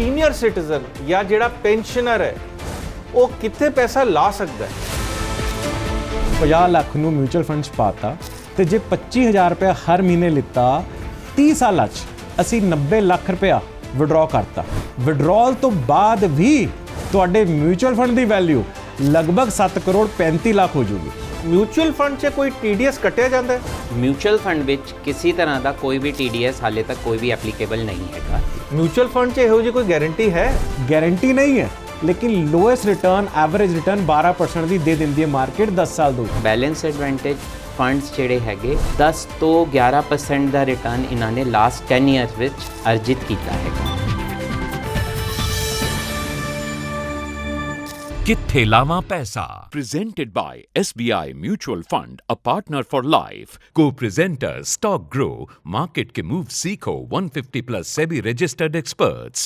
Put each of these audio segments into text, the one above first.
Senior citizen ਜਾਂ ਜਿਹੜਾ pensioner ਹੈ, ਉਹ ਕਿੱਥੇ ਪੈਸਾ ਲਾ ਸਕਦਾ ਹੈ? 50 ਲੱਖ ਨੂੰ ਮਿਊਚੁਅਲ ਫੰਡ 'ਚ ਪਾਤਾ ਤੇ ਜੇ 25000 ਰੁਪਏ ਹਰ ਮਹੀਨੇ ਲਿੱਤਾ 30 ਸਾਲਾਂ 'ਚ ਅਸੀਂ 90 ਲੱਖ ਰੁਪਇਆ ਵਿਡਰਾਅ ਕਰਤਾ। ਵਿਡਰਾਅਲ ਤੋਂ ਬਾਅਦ ਵੀ ਤੁਹਾਡੇ ਮਿਊਚੁਅਲ ਫੰਡ ਦੀ ਵੈਲਿਊ ਲਗਭਗ 7 ਕਰੋੜ 35 ਲੱਖ ਹੋ ਜਾਊਗੀ ਮਿਊਚੁਅਲ ਫੰਡ 'ਚ ਕੋਈ TDS ਕੱਟਿਆ ਜਾਂਦਾ ਹੈ? ਮਿਊਚੁਅਲ ਫੰਡ ਵਿੱਚ ਕਿਸੇ ਤਰ੍ਹਾਂ ਦਾ ਕੋਈ ਵੀ TDS ਹਾਲੇ ਤੱਕ ਕੋਈ ਵੀ ਐਪਲੀਕੇਬਲ ਨਹੀਂ ਹੈਗਾ। ਮਿਊਚੁਅਲ ਫੰਡ 'ਚ ਇਹੋ ਜਿਹੀ ਕੋਈ ਗਾਰੰਟੀ ਹੈ? ਗਾਰੰਟੀ ਨਹੀਂ ਹੈ ਲੇਕਿਨ ਲੋਐਸਟ ਰਿਟਰਨ ਐਵਰੇਜ ਰਿਟਰਨ 12% ਦੀ ਦੇ ਦਿੰਦੀ ਹੈ ਮਾਰਕੀਟ 10 ਸਾਲ ਤੋਂ ਬੈਲੈਂਸ ਐਡਵਾਂਟੇਜ ਫੰਡਸ ਜਿਹੜੇ ਹੈਗੇ 10 ਤੋਂ 11% ਦਾ ਰਿਟਰਨ ਇਹਨਾਂ ਨੇ ਲਾਸਟ 10 ਇਅਰਸ ਵਿੱਚ ਅਰਜਿਤ ਕੀਤਾ ਹੈਗਾ। ਕਿੱਥੇ ਲਾਵਾਂ ਪੈਸਾ presented by SBI Mutual Fund a partner for life co-presenter stock grow market के move सीखो 150 plus SEBI registered experts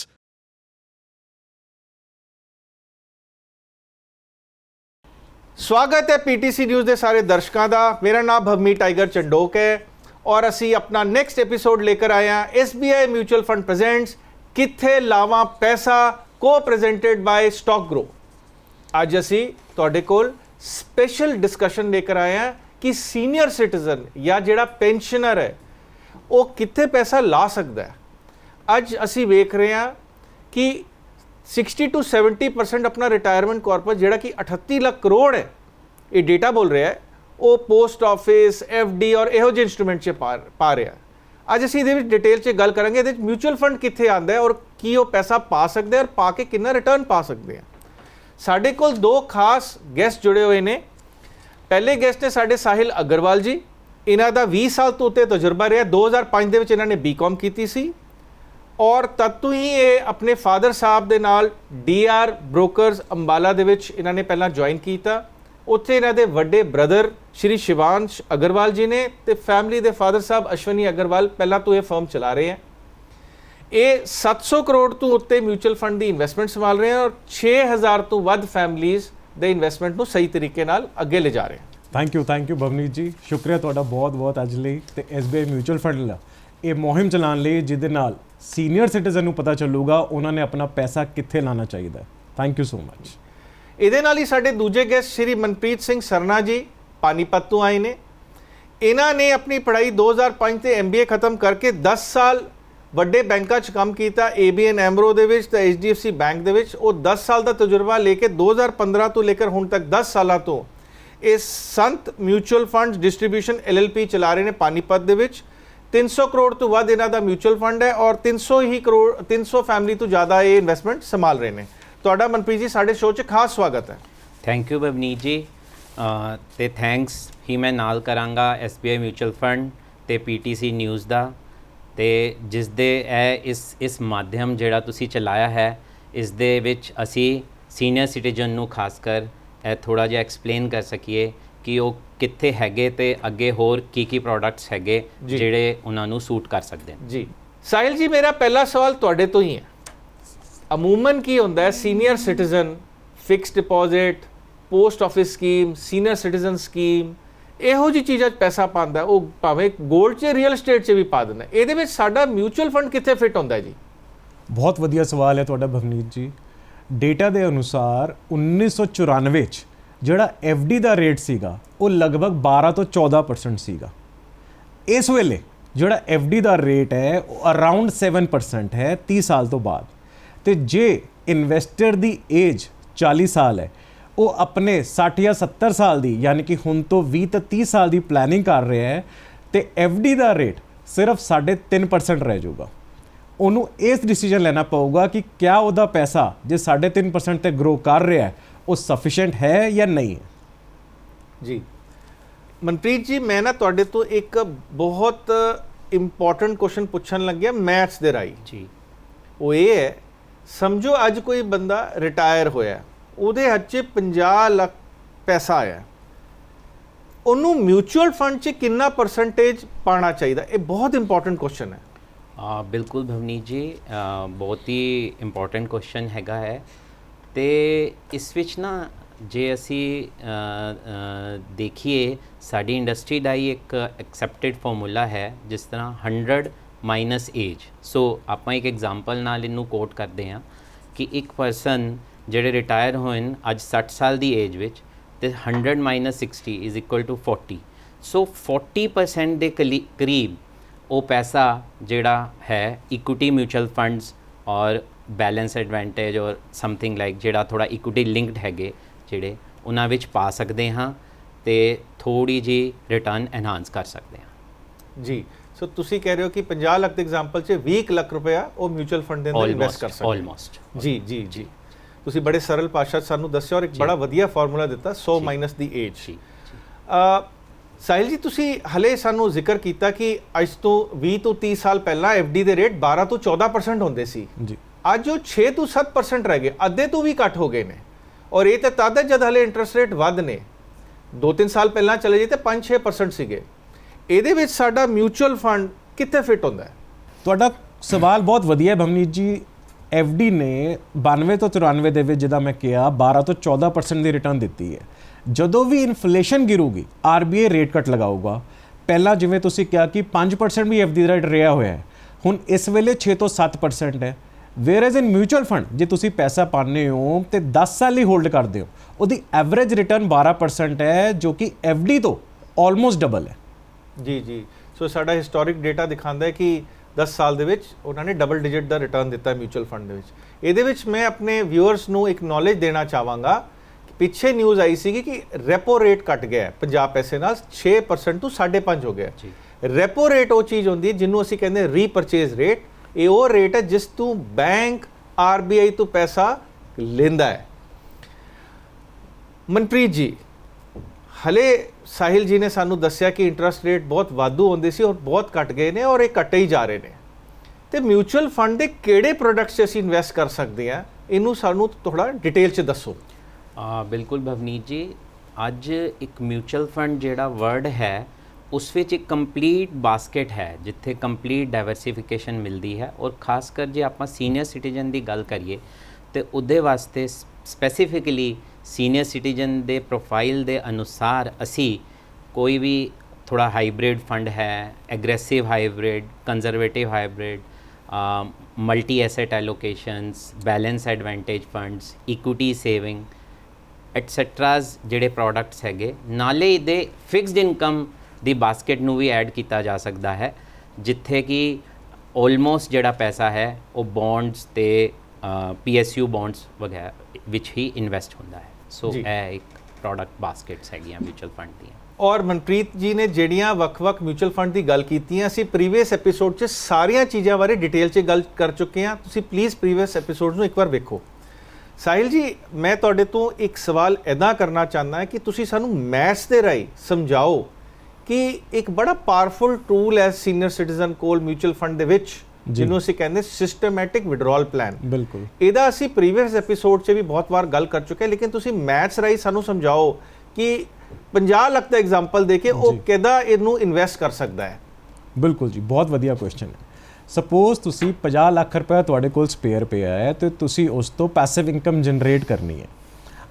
ਸਵਾਗਤ ਹੈ ਪੀਟੀਸੀ ਨਿਊਜ਼ ਦੇ ਸਾਰੇ ਦਰਸ਼ਕਾਂ ਦਾ ਮੇਰਾ ਨਾਮ ਭਵਮੀ ਟਾਈਗਰ ਚੰਡੋਕ ਹੈ ਔਰ ਅਸੀਂ ਆਪਣਾ ਨੈਕਸਟ ਐਪੀਸੋਡ ਲੈ ਕੇ ਆਏ ਹਾਂ SBI ਮਿਊਚੁਅਲ ਫੰਡ ਪ੍ਰੈਜ਼ੈਂਟਸ ਕਿੱਥੇ ਲਾਵਾਂ ਪੈਸਾ ਕੋ ਪ੍ਰੈਜ਼ੈਂਟਡ ਬਾਈ ਸਟਾਕ ਗਰੋ ਅੱਜ ਅਸੀਂ ਤੁਹਾਡੇ ਕੋਲ ਸਪੈਸ਼ਲ ਡਿਸਕਸ਼ਨ ਲੈ ਕੇ ਆਏ ਹਾਂ ਕਿ ਸੀਨੀਅਰ ਸਿਟੀਜ਼ਨ ਜਾਂ ਜਿਹੜਾ ਪੈਨਸ਼ਨਰ ਹੈ, ਉਹ ਕਿੱਥੇ ਪੈਸਾ ਲਾ ਸਕਦਾ ਹੈ। ਅੱਜ ਅਸੀਂ ਵੇਖ ਰਹੇ ਹਾਂ ਕਿ 60 to 70% ਆਪਣਾ ਰਿਟਾਇਰਮੈਂਟ ਕਾਰਪਸ ਜਿਹੜਾ ਕਿ 38 ਲੱਖ ਕਰੋੜ ਹੈ, ਇਹ ਡੇਟਾ ਬੋਲ ਰਿਹਾ ਹੈ, ਉਹ ਪੋਸਟ ਆਫਿਸ ਡੀ ਔਰ ਇਹੋ ਜਿਹੇ ਇਨਸਟਰੂਮੈਂਟ 'ਚ ਪਾ ਰਿਹਾ ਅੱਜ ਅਸੀਂ ਇਹਦੇ ਵਿੱਚ ਡਿਟੇਲ 'ਚ ਗੱਲ ਕਰਾਂਗੇ, ਇਹਦੇ ਵਿੱਚ ਮਿਊਚੁਅਲ ਫੰਡ ਕਿੱਥੇ ਆਂਦਾ ਹੈ ਔਰ ਕੀ ਉਹ ਪੈਸਾ ਪਾ ਸਕਦੇ ਆ ਔਰ ਪਾ ਕੇ ਕਿੰਨਾ ਰਿਟਰਨ ਪਾ ਸਕਦੇ ਆ ਸਾਡੇ ਕੋਲ ਦੋ ਖਾਸ ਗੈਸਟ ਜੁੜੇ ਹੋਏ ਨੇ। ਪਹਿਲੇ ਗੈਸਟ ਨੇ ਸਾਡੇ ਸਾਹਿਲ ਅਗਰਵਾਲ ਜੀ। ਇਹਨਾਂ ਦਾ 20 ਸਾਲ ਤੋਂ ਉੱਤੇ ਤਜਰਬਾ ਰਿਹਾ। 2005 ਦੇ ਵਿੱਚ ਇਹਨਾਂ ਨੇ ਬੀਕਾਮ ਕੀਤੀ ਸੀ। ਔਰ ਤਦ ਤੋਂ ਹੀ ਇਹ ਆਪਣੇ ਫਾਦਰ ਸਾਹਿਬ ਦੇ ਨਾਲ ਡੀਆਰ ਬ੍ਰੋਕਰਸ ਅੰਬਾਲਾ ਦੇ ਵਿੱਚ ਇਹਨਾਂ ਨੇ ਪਹਿਲਾਂ ਜੁਆਇਨ ਕੀਤਾ। ਉੱਥੇ ਇਹਨਾਂ ਦੇ ਵੱਡੇ ਬ੍ਰਦਰ ਸ਼੍ਰੀ ਸ਼ਿਵਾਂਸ਼ ਅਗਰਵਾਲ ਜੀ ਨੇ ਤੇ ਫੈਮਿਲੀ ਦੇ ਫਾਦਰ ਸਾਹਿਬ ਅਸ਼ਵਨੀ ਅਗਰਵਾਲ ਪਹਿਲਾਂ ਤੋਂ ਇਹ ਫਰਮ ਚਲਾ ਰਹੇ ਹੈ ਇਹ 700 ਕਰੋੜ ਤੋਂ ਉੱਤੇ ਮਿਊਚੁਅਲ ਫੰਡ ਦੀ ਇਨਵੈਸਟਮੈਂਟ ਸੰਭਾਲ ਰਹੇ ਹਨ ਔਰ 6000 ਤੋਂ ਵੱਧ ਫੈਮਲੀਆਂ ਦੇ ਇਨਵੈਸਟਮੈਂਟ ਨੂੰ ਸਹੀ ਤਰੀਕੇ ਨਾਲ ਅੱਗੇ ਲੈ ਜਾ ਰਹੇ ਹਨ thank you thank you Bavneet ji. ਸ਼ੁਕਰੀਆ ਤੁਹਾਡਾ ਬਹੁਤ ਬਹੁਤ ਅੱਜ ਲਈ ਤੇ SBI ਮਿਊਚੁਅਲ ਫੰਡ ਲਈ ਇਹ ਮੁਹਿੰਮ ਚਲਾਉਣ ਲਈ ਜਿਹਦੇ ਨਾਲ ਸੀਨੀਅਰ ਸਿਟੀਜ਼ਨ ਨੂੰ ਪਤਾ ਚੱਲੂਗਾ ਉਹਨਾਂ ਨੇ ਆਪਣਾ ਪੈਸਾ ਕਿੱਥੇ ਲਾਣਾ ਚਾਹੀਦਾ ਥੈਂਕ ਯੂ ਸੋ ਮਚ ਇਹਦੇ ਨਾਲ ਹੀ ਸਾਡੇ ਦੂਜੇ ਗੈਸਟ ਸ਼੍ਰੀ ਮਨਪ੍ਰੀਤ ਸਿੰਘ ਸਰਨਾ ਜੀ ਪਾਨੀਪਤ ਤੋਂ ਆਏ ਨੇ। ਇਹਨਾਂ ਨੇ ਆਪਣੀ ਪੜ੍ਹਾਈ 2005 ਤੇ MBA ਖਤਮ ਕਰਕੇ 10 ਸਾਲ ਵੱਡੇ ਬੈਂਕਾਂ 'ਚ ਕੰਮ ਕੀਤਾ ABN ਐਮਰੋ ਦੇ ਵਿੱਚ ਤੇ HDFC ਬੈਂਕ ਦੇ ਵਿੱਚ। ਉਹ 10 ਸਾਲ ਦਾ ਤਜਰਬਾ ਲੈ ਕੇ 2015 ਤੋਂ ਲੈ ਕੇ ਹੁਣ ਤੱਕ 10 ਸਾਲਾਂ ਤੋਂ ਇਹ ਸੰਤ ਮਿਊਚੁਅਲ ਫੰਡ ਡਿਸਟ੍ਰੀਬਿਊਸ਼ਨ LLP ਚਲਾ ਰਹੇ ਨੇ ਪਾਨੀਪਤ ਦੇ ਵਿੱਚ। 300 ਕਰੋੜ ਤੋਂ ਵੱਧ ਇਹਨਾਂ ਦਾ ਮਿਊਚੁਅਲ ਫੰਡ ਹੈ ਔਰ 300 ਹੀ ਕਰੋੜ 300 ਫੈਮਿਲੀ ਤੋਂ ਜ਼ਿਆਦਾ ਇਹ ਇਨਵੈਸਟਮੈਂਟ ਸੰਭਾਲ ਰਹੇ ਨੇ। ਤੁਹਾਡਾ ਮਨਪ੍ਰੀਤ ਜੀ ਸਾਡੇ ਸ਼ੋਅ 'ਚ ਖਾਸ ਸਵਾਗਤ ਹੈ। ਥੈਂਕ ਯੂ ਬਵਨੀਤ ਜੀ। ਅ, ਤੇ ਥੈਂਕਸ ਹੀ ਮੈਂ ਨਾਲ ਕਰਾਂਗਾ SBI ਮਿਊਚੁਅਲ ਫੰਡ ਤੇ PTC ਨਿਊਜ਼ ਦਾ। ਤੇ ਜਿਸ ਦੇ ਇਹ ਇਸ ਇਸ ਮਾਧਿਅਮ ਜਿਹੜਾ ਤੁਸੀਂ ਚਲਾਇਆ ਹੈ ਇਸ ਦੇ ਵਿੱਚ ਅਸੀਂ ਸੀਨੀਅਰ ਸਿਟੀਜ਼ਨ ਨੂੰ ਖਾਸ ਕਰ ਇਹ ਥੋੜਾ ਜਿਹਾ ਐਕਸਪਲੇਨ ਕਰ ਸਕੀਏ ਕਿ ਉਹ ਕਿੱਥੇ ਹੈਗੇ ਤੇ ਅੱਗੇ ਹੋਰ ਕੀ ਕੀ ਪ੍ਰੋਡਕਟਸ ਹੈਗੇ। ਜਿਹੜੇ ਉਹਨਾਂ ਨੂੰ ਸੂਟ ਕਰ ਸਕਦੇ ਨੇ। ਜੀ। ਸਾਹਿਲ ਜੀ ਮੇਰਾ ਪਹਿਲਾ ਸਵਾਲ ਤੁਹਾਡੇ ਤੋਂ ਹੀ ਹੈ। ਅਮੂਮਨ ਕੀ ਹੁੰਦਾ ਹੈ? Senior citizen fix deposit post office scheme senior citizen scheme ਇਹੋ ਜੀ ਚੀਜ਼ਾਂ 'ਚ ਪੈਸਾ ਪਾਉਂਦਾ, ਉਹ ਭਾਵੇਂ 골ਡ 'ਚ ਰੀਅਲ ਏਸਟੇਟ 'ਚ ਵੀ ਪਾ ਦਿੰਦਾ। ਇਹਦੇ ਵਿੱਚ ਸਾਡਾ ਮਿਊਚੁਅਲ ਫੰਡ ਕਿੱਥੇ ਫਿੱਟ ਹੁੰਦਾ ਜੀ? ਬਹੁਤ ਵਧੀਆ ਸਵਾਲ ਹੈ ਤੁਹਾਡਾ ਭਵਨੀਤ ਜੀ। ਡੇਟਾ ਦੇ ਅਨੁਸਾਰ 1994 ਚ ਜਿਹੜਾ FD ਦਾ ਰੇਟ ਸੀਗਾ, ਉਹ ਲਗਭਗ 12 ਤੋਂ 14% ਸੀਗਾ। ਇਸ ਵੇਲੇ ਜਿਹੜਾ FD ਦਾ ਰੇਟ ਹੈ, ਉਹ ਅਰਾਊਂਡ 7% ਹੈ 30 ਸਾਲ ਤੋਂ ਬਾਅਦ। ਤੇ ਜੇ ਇਨਵੈਸਟਰ ਦੀ ਏਜ 40 ਸਾਲ ਹੈ ਉਹ ਆਪਣੇ 60 ਜਾਂ 70 ਸਾਲ ਦੀ ਯਾਨੀ ਕਿ ਹੁਣ ਤੋਂ 20 ਤੋਂ 30 ਸਾਲ ਦੀ ਪਲੈਨਿੰਗ ਕਰ ਰਿਹਾ ਹੈ ਤੇ FD ਦਾ ਰੇਟ ਸਿਰਫ 3.5% ਰਹਿ ਜਾਊਗਾ। ਉਹਨੂੰ ਇਸ ਡਿਸੀਜਨ ਲੈਣਾ ਪਊਗਾ ਕਿ ਕਿਆ ਉਹਦਾ ਪੈਸਾ ਜੇ 3.5% ਤੇ ਗਰੋ ਕਰ ਰਿਹਾ ਹੈ ਉਹ ਸਫੀਸ਼ੀਐਂਟ ਹੈ ਜਾਂ ਨਹੀਂ ਜੀ। ਮਨਪ੍ਰੀਤ ਜੀ ਮੈਂ ਨਾ ਤੁਹਾਡੇ ਤੋਂ ਇੱਕ ਬਹੁਤ ਇੰਪੋਰਟੈਂਟ ਕੁਐਸਚਨ ਪੁੱਛਣ ਲੱਗਿਆ ਮੈਥਸ ਦੇ ਰਾਈ ਜੀ। ਉਹ ਇਹ ਹੈ ਸਮਝੋ ਅੱਜ ਕੋਈ ਬੰਦਾ ਰਿਟਾਇਰ ਹੋਇਆ ਉਹਦੇ ਹੱਥ 'ਚ 50 ਲੱਖ ਪੈਸਾ ਆਇਆ। ਉਹਨੂੰ ਮਿਊਚੁਅਲ ਫੰਡ 'ਚ ਕਿੰਨਾ ਪਰਸੈਂਟੇਜ ਪਾਣਾ ਚਾਹੀਦਾ? ਇਹ ਬਹੁਤ ਇੰਪੋਰਟੈਂਟ ਕੁਐਸਚਨ ਹੈ। ਆ, ਬਿਲਕੁਲ ਭਵਨੀਤ ਜੀ ਬਹੁਤ ਹੀ ਇੰਪੋਰਟੈਂਟ ਕੁਐਸਚਨ ਹੈਗਾ ਹੈ। ਤੇ ਇਸ ਵਿੱਚ ਨਾ ਜੇ ਅਸੀਂ ਦੇਖੀਏ, ਸਾਡੀ ਇੰਡਸਟਰੀ ਦਾ ਹੀ ਇੱਕ ਐਕਸੈਪਟਿਡ ਫਾਰਮੂਲਾ ਹੈ, ਜਿਸ ਤਰ੍ਹਾਂ 100 ਮਾਈਨਸ ਏਜ ਸੋ ਆਪਾਂ ਇੱਕ ਐਗਜ਼ਾਮਪਲ ਨਾਲ ਇਹਨੂੰ ਕੋਟ ਕਰਦੇ ਹਾਂ ਕਿ ਇੱਕ ਪਰਸਨ ਜਿਹੜੇ ਰਿਟਾਇਰ ਹੋਏ ਨੇ ਅੱਜ 60 ਸਾਲ ਦੀ ਏਜ ਵਿੱਚ ਤੇ 100 minus 60 is equal to 40 so 40% ਦੇ ਕਰੀਬ ਉਹ ਪੈਸਾ ਜਿਹੜਾ ਹੈ ਇਕੁਇਟੀ ਮਿਊਚੁਅਲ ਫੰਡਸ ਔਰ ਬੈਲੈਂਸ ਐਡਵਾਂਟੇਜ ਔਰ ਸਮਥਿੰਗ ਲਾਈਕ ਜਿਹੜਾ ਥੋੜਾ ਇਕੁਇਟੀ ਲਿੰਕਡ ਹੈਗੇ ਜਿਹੜੇ ਉਹਨਾਂ ਵਿੱਚ ਪਾ ਸਕਦੇ ਹਾਂ ਤੇ ਥੋੜੀ ਜੀ ਰਿਟਰਨ ਐਨਹਾਂਸ ਕਰ ਸਕਦੇ ਹਾਂ। ਜੀ ਸੋ ਤੁਸੀਂ ਕਹਿ ਰਹੇ ਹੋ ਕਿ 50 ਲੱਖ ਦੇ ਐਗਜ਼ਾਮਪਲ 'ਚ 20 ਲੱਖ ਰੁਪਇਆ ਉਹ ਮਿਊਚੁਅਲ ਫੰਡ ਦੇ ਅੰਦਰ ਇਨਵੈਸਟ ਕਰ ਸਕਦੇ ਆਲਮੋਸਟ ਜੀ ਜੀ ਜੀ। ਤੁਸੀਂ ਬੜੇ ਸਰਲ ਭਾਸ਼ਾ 'ਚ ਸਾਨੂੰ ਦੱਸਿਆ ਔਰ ਇੱਕ ਬੜਾ ਵਧੀਆ ਫਾਰਮੂਲਾ ਦਿੱਤਾ 100 ਜੀ। ਮਾਈਨਸ ਦੀ ਏਜ ਜੀ ਅ, ਸਾਹਿਲ ਜੀ ਤੁਸੀਂ ਹਲੇ ਸਾਨੂੰ ਜ਼ਿਕਰ ਕੀਤਾ ਕਿ ਅੱਜ ਤੋਂ 20 ਤੋਂ 30 ਸਾਲ ਪਹਿਲਾਂ FD ਦੇ ਰੇਟ 12 ਤੋਂ 14% ਹੁੰਦੇ ਸੀ। ਜੀ। ਅੱਜ ਉਹ 6 ਤੋਂ 7% ਰਹਿ ਗਏ ਅੱਧੇ ਤੋਂ ਵੀ ਘੱਟ ਹੋ ਗਏ ਨੇ। ਔਰ ਇਹ ਤਾਂ ਤਦ ਜਦ ਹਲੇ ਇੰਟਰਸਟ ਰੇਟ ਵੱਧ ਨੇ। 2-3 ਸਾਲ ਪਹਿਲਾਂ ਚਲੇ ਜੇ ਤੇ 5-6% ਸੀਗੇ। ਇਹਦੇ ਵਿੱਚ ਸਾਡਾ ਮਿਊਚੁਅਲ ਫੰਡ ਕਿੱਥੇ ਫਿੱਟ ਹੁੰਦਾ ਹੈ? ਤੁਹਾਡਾ ਸਵਾਲ ਬਹੁਤ ਵਧੀਆ ਹੈ ਭਵਨੀਤ ਜੀ। ਡੀ ਨੇ 92 ਤੋਂ 94 ਦੇ ਵਿੱਚ ਜਿਹਦਾ ਮੈਂ ਕਿਹਾ 12 ਤੋਂ 14% ਦੀ ਰਿਟਰਨ ਦਿੱਤੀ ਹੈ। ਜਦੋਂ ਵੀ ਇਨਫਲੇਸ਼ਨ ਗਿਰੂਗੀ ਆਰਬੀਆਈ ਰੇਟ ਕੱਟ ਲਗਾਊਗਾ, ਪਹਿਲਾਂ ਜਿਵੇਂ ਤੁਸੀਂ ਕਿਹਾ ਕਿ 5% ਵੀ ਡੀ ਦਾ ਰੇਟ ਰਿਹਾ ਹੋਇਆ ਹੈ, ਹੁਣ ਇਸ ਵੇਲੇ 6 ਤੋਂ 7% ਹੈ। Whereas in mutual fund ਜੇ ਤੁਸੀਂ ਪੈਸਾ ਪਾਉਂਦੇ ਹੋ, ਤੇ 10 ਸਾਲ ਹੀ ਹੋਲਡ ਕਰਦੇ ਹੋ, ਉਹਦੀ ਐਵਰੇਜ ਰਿਟਰਨ 12% ਹੈ, ਜੋ ਕਿ ਡੀ ਤੋਂ ਆਲਮੋਸਟ ਡਬਲ ਹੈ। ਜੀ ਜੀ। ਸੋ ਸਾਡਾ ਹਿਸਟੋਰਿਕ ਡੇਟਾ ਦਿਖਾਉਂਦਾ ਹੈ ਕਿ 10 ਸਾਲ ਦੇ ਵਿੱਚ ਉਹਨਾਂ ਨੇ ਡਬਲ ਡਿਜਿਟ ਦਾ ਰਿਟਰਨ ਦਿੱਤਾ ਮਿਊਚੁਅਲ ਫੰਡ ਦੇ ਵਿੱਚ। ਇਹਦੇ ਵਿੱਚ ਮੈਂ ਆਪਣੇ ਵਿਊਅਰਸ ਨੂੰ ਇੱਕ ਨੌਲੇਜ ਦੇਣਾ ਚਾਹਾਂਗਾ ਪਿੱਛੇ ਨਿਊਜ਼ ਆਈ ਸੀ ਕਿ ਰੈਪੋ ਰੇਟ ਘਟ ਗਿਆ ਪੰਜਾਬ ਪੈਸੇ ਨਾਲ 6% ਤੋਂ 5.5 ਹੋ ਗਿਆ ਜੀ। ਰੈਪੋ ਰੇਟ ਉਹ ਚੀਜ਼ ਹੁੰਦੀ ਹੈ ਜਿਹਨੂੰ ਅਸੀਂ ਕਹਿੰਦੇ ਰੀਪਰਚੇਜ਼ ਰੇਟ ਇਹ ਉਹ ਰੇਟ ਹੈ ਜਿਸ ਤੋਂ ਬੈਂਕ ਆਰਬੀਆਈ ਤੋਂ ਪੈਸਾ ਲੈਂਦਾ ਹੈ। ਮਨਪ੍ਰੀਤ ਜੀ ਹਲੇ ਸਾਹਿਲ ਜੀ ਨੇ ਸਾਨੂੰ ਦੱਸਿਆ ਕਿ ਇੰਟਰਸਟ ਰੇਟ ਬਹੁਤ ਵਾਧੂ ਹੁੰਦੇ ਸੀ ਔਰ ਬਹੁਤ ਘਟ ਗਏ ਨੇ ਔਰ ਇਹ ਘਟੇ ਹੀ ਜਾ ਰਹੇ ਨੇ। ਤੇ ਮਿਊਚੁਅਲ ਫੰਡ ਦੇ ਕਿਹੜੇ ਪ੍ਰੋਡਕਟਸ 'ਚ ਅਸੀਂ ਇਨਵੈਸਟ ਕਰ ਸਕਦੇ ਹਾਂ, ਇਹਨੂੰ ਸਾਨੂੰ ਥੋੜਾ ਡਿਟੇਲ 'ਚ ਦੱਸੋ। ਆ, ਬਿਲਕੁਲ ਭਵਨੀਤ ਜੀ, ਅੱਜ ਇੱਕ ਮਿਊਚੁਅਲ ਫੰਡ ਜਿਹੜਾ ਵਰਡ ਹੈ, ਉਸ ਵਿੱਚ ਇੱਕ ਕੰਪਲੀਟ ਬਾਸਕਟ ਹੈ, ਜਿੱਥੇ ਕੰਪਲੀਟ ਡਾਈਵਰਸਿਫਿਕੇਸ਼ਨ ਮਿਲਦੀ ਹੈ ਔਰ ਖਾਸ ਕਰ ਜੇ ਆਪਾਂ ਸੀਨੀਅਰ ਸਿਟੀਜ਼ਨ ਦੀ ਗੱਲ ਕਰੀਏ, ਤੇ ਉਹਦੇ ਵਾਸਤੇ ਸਪੈਸੀਫਿਕਲੀ ਸੀਨੀਅਰ ਸਿਟੀਜ਼ਨ ਦੇ ਪ੍ਰੋਫਾਈਲ ਦੇ ਅਨੁਸਾਰ ਅਸੀਂ ਕੋਈ ਵੀ ਥੋੜਾ ਹਾਈਬ੍ਰਿਡ ਫੰਡ ਹੈ aggressive hybrid conservative hybrid multi asset allocations balance advantage funds equity saving etceteras ਜਿਹੜੇ ਪ੍ਰੋਡਕਟਸ ਹੈਗੇ, ਨਾਲੇ ਇਹਦੇ ਫਿਕਸਡ ਇਨਕਮ ਦੀ ਬਾਸਕਟ ਨੂੰ ਵੀ ਐਡ ਕੀਤਾ ਜਾ ਸਕਦਾ ਹੈ, ਜਿੱਥੇ ਕਿ ਆਲਮੋਸਟ ਜਿਹੜਾ ਪੈਸਾ ਹੈ, ਉਹ ਬੌਂਡਸ ਤੇ ਪੀਐਸਯੂ ਬੌਂਡਸ ਵਗੈਰਾ ਵਿੱਚ ਹੀ ਇਨਵੈਸਟ ਹੁੰਦਾ ਹੈ। ਸੋ। ਇਹ ਇੱਕ ਪ੍ਰੋਡਕਟ ਬਾਸਕਟਸ ਹੈਗੀਆਂ ਮਿਊਚੁਅਲ ਫੰਡ ਦੀਆਂ ਔਰ ਮਨਪ੍ਰੀਤ ਜੀ ਨੇ ਜਿਹੜੀਆਂ ਵੱਖ-ਵੱਖ ਮਿਊਚੁਅਲ ਫੰਡ ਦੀ ਗੱਲ ਕੀਤੀ ਅਸੀਂ ਪ੍ਰੀਵੀਅਸ ਐਪੀਸੋਡ 'ਚ ਸਾਰੀਆਂ ਚੀਜ਼ਾਂ ਬਾਰੇ ਡਿਟੇਲ 'ਚ ਗੱਲ ਕਰ ਚੁੱਕੇ ਹਾਂ ਤੁਸੀਂ ਪਲੀਜ਼ ਪ੍ਰੀਵੀਅਸ ਐਪੀਸੋਡ ਨੂੰ ਇੱਕ ਵਾਰ ਵੇਖੋ ਸਾਹਿਲ ਜੀ ਮੈਂ ਤੁਹਾਡੇ ਤੋਂ ਇੱਕ ਸਵਾਲ ਐਦਾਂ ਕਰਨਾ ਚਾਹੁੰਦਾ ਹਾਂ ਕਿ ਤੁਸੀਂ ਸਾਨੂੰ ਮੈਥਸ ਦੇ ਰਾਹੀਂ ਸਮਝਾਓ ਕਿ ਇੱਕ ਬੜਾ ਪਾਵਰਫੁਲ ਟੂਲ ਹੈ ਸੀਨੀਅਰ ਸਿਟੀਜ਼ਨ ਕੋਲ ਮਿਊਚੁਅਲ ਫੰਡ ਦੇ ਵਿੱਚ। ਜਿਹਨੂੰ ਅਸੀਂ ਕਹਿੰਦੇ ਸਿਸਟਮੈਟਿਕ ਵਿਡਰਾਲ ਪਲਾਨ ਬਿਲਕੁਲ। ਇਹਦਾ ਅਸੀਂ ਪ੍ਰੀਵੀਅਸ ਐਪੀਸੋਡ 'ਚ ਵੀ ਬਹੁਤ ਵਾਰ ਗੱਲ ਕਰ ਚੁੱਕੇ ਲੇਕਿਨ ਤੁਸੀਂ ਮੈਥਸ ਰਾਹੀਂ ਸਾਨੂੰ ਸਮਝਾਓ ਕਿ 50 ਲੱਖ ਦਾ ਐਗਜ਼ਾਮਪਲ ਦੇ ਕੇ ਉਹ। ਕਿੱਦਾਂ ਇਹਨੂੰ ਇਨਵੈਸਟ ਕਰ ਸਕਦਾ ਹੈ? ਬਿਲਕੁਲ ਜੀ ਬਹੁਤ ਵਧੀਆ ਕੁਐਸਚਨ ਹੈ। ਸਪੋਜ਼ ਤੁਸੀਂ 50 ਲੱਖ ਰੁਪਏ ਤੁਹਾਡੇ ਕੋਲ ਸਪੇਅਰ ਪਿਆ ਹੈ ਤੇ ਤੁਸੀਂ ਉਸ ਤੋਂ ਪੈਸਿਵ ਇਨਕਮ ਜਨਰੇਟ ਕਰਨੀ ਹੈ।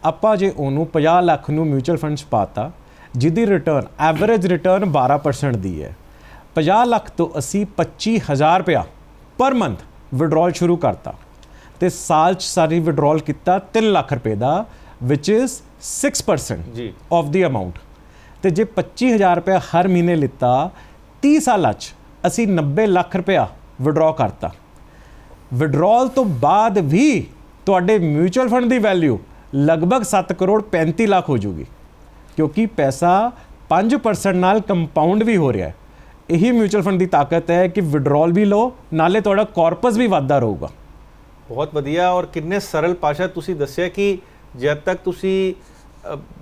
ਆਪਾਂ ਜੇ ਉਹਨੂੰ 50 ਲੱਖ ਨੂੰ ਮਿਊਚੁਅਲ ਫੰਡ 'ਚ ਪਾਤਾ ਜਿਹਦੀ ਰਿਟਰਨ ਐਵਰੇਜ ਰਿਟਰਨ 12% ਦੀ ਹੈ 50 ਲੱਖ ਤੋਂ ਅਸੀਂ 25000 ਰੁਪਇਆ ਪਰ ਮੰਥ ਵਿਡਰਾਲ ਸ਼ੁਰੂ ਕਰਤਾ ਤੇ ਸਾਲ 'ਚ ਸਾਰੀ ਵਿਡਰਾਲ ਕੀਤਾ 3 ਲੱਖ ਰੁਪਏ ਦਾ ਵਿਚ ਇਜ਼ 6% ਜੀ। ਆਫ ਦੀ ਅਮਾਉਂਟ ਤੇ ਜੇ 25000 ਰੁਪਏ ਹਰ ਮਹੀਨੇ ਲਿੱਤਾ 30 ਸਾਲਾਂ 'ਚ ਅਸੀਂ 90 ਲੱਖ ਰੁਪਇਆ ਵਿਡਰਾ ਕਰਤਾ। ਵਿਡਰਾਲ ਤੋਂ ਬਾਅਦ ਵੀ ਤੁਹਾਡੇ ਮਿਊਚੁਅਲ ਫੰਡ ਦੀ ਵੈਲਿਊ ਲਗਭਗ 7 ਕਰੋੜ 35 ਲੱਖ ਹੋ ਜੂਗੀ ਕਿਉਂਕਿ ਪੈਸਾ 5% ਨਾਲ ਕੰਪਾਊਂਡ ਵੀ ਹੋ ਰਿਹਾ ਹੈ। ਇਹੀ ਮਿਊਚੁਅਲ ਫੰਡ ਦੀ ਤਾਕਤ ਹੈ ਕਿ ਵਿਡਰਾਲ ਵੀ ਲਓ ਨਾਲੇ ਤੁਹਾਡਾ ਕਾਰਪਸ ਵੀ ਵਾਧਾ ਰਹੂਗਾ। ਬਹੁਤ ਵਧੀਆ ਔਰ ਕਿੰਨੇ ਸਰਲ ਭਾਸ਼ਾ ਤੁਸੀਂ ਦੱਸਿਆ ਕਿ ਜਦ ਤੱਕ ਤੁਸੀਂ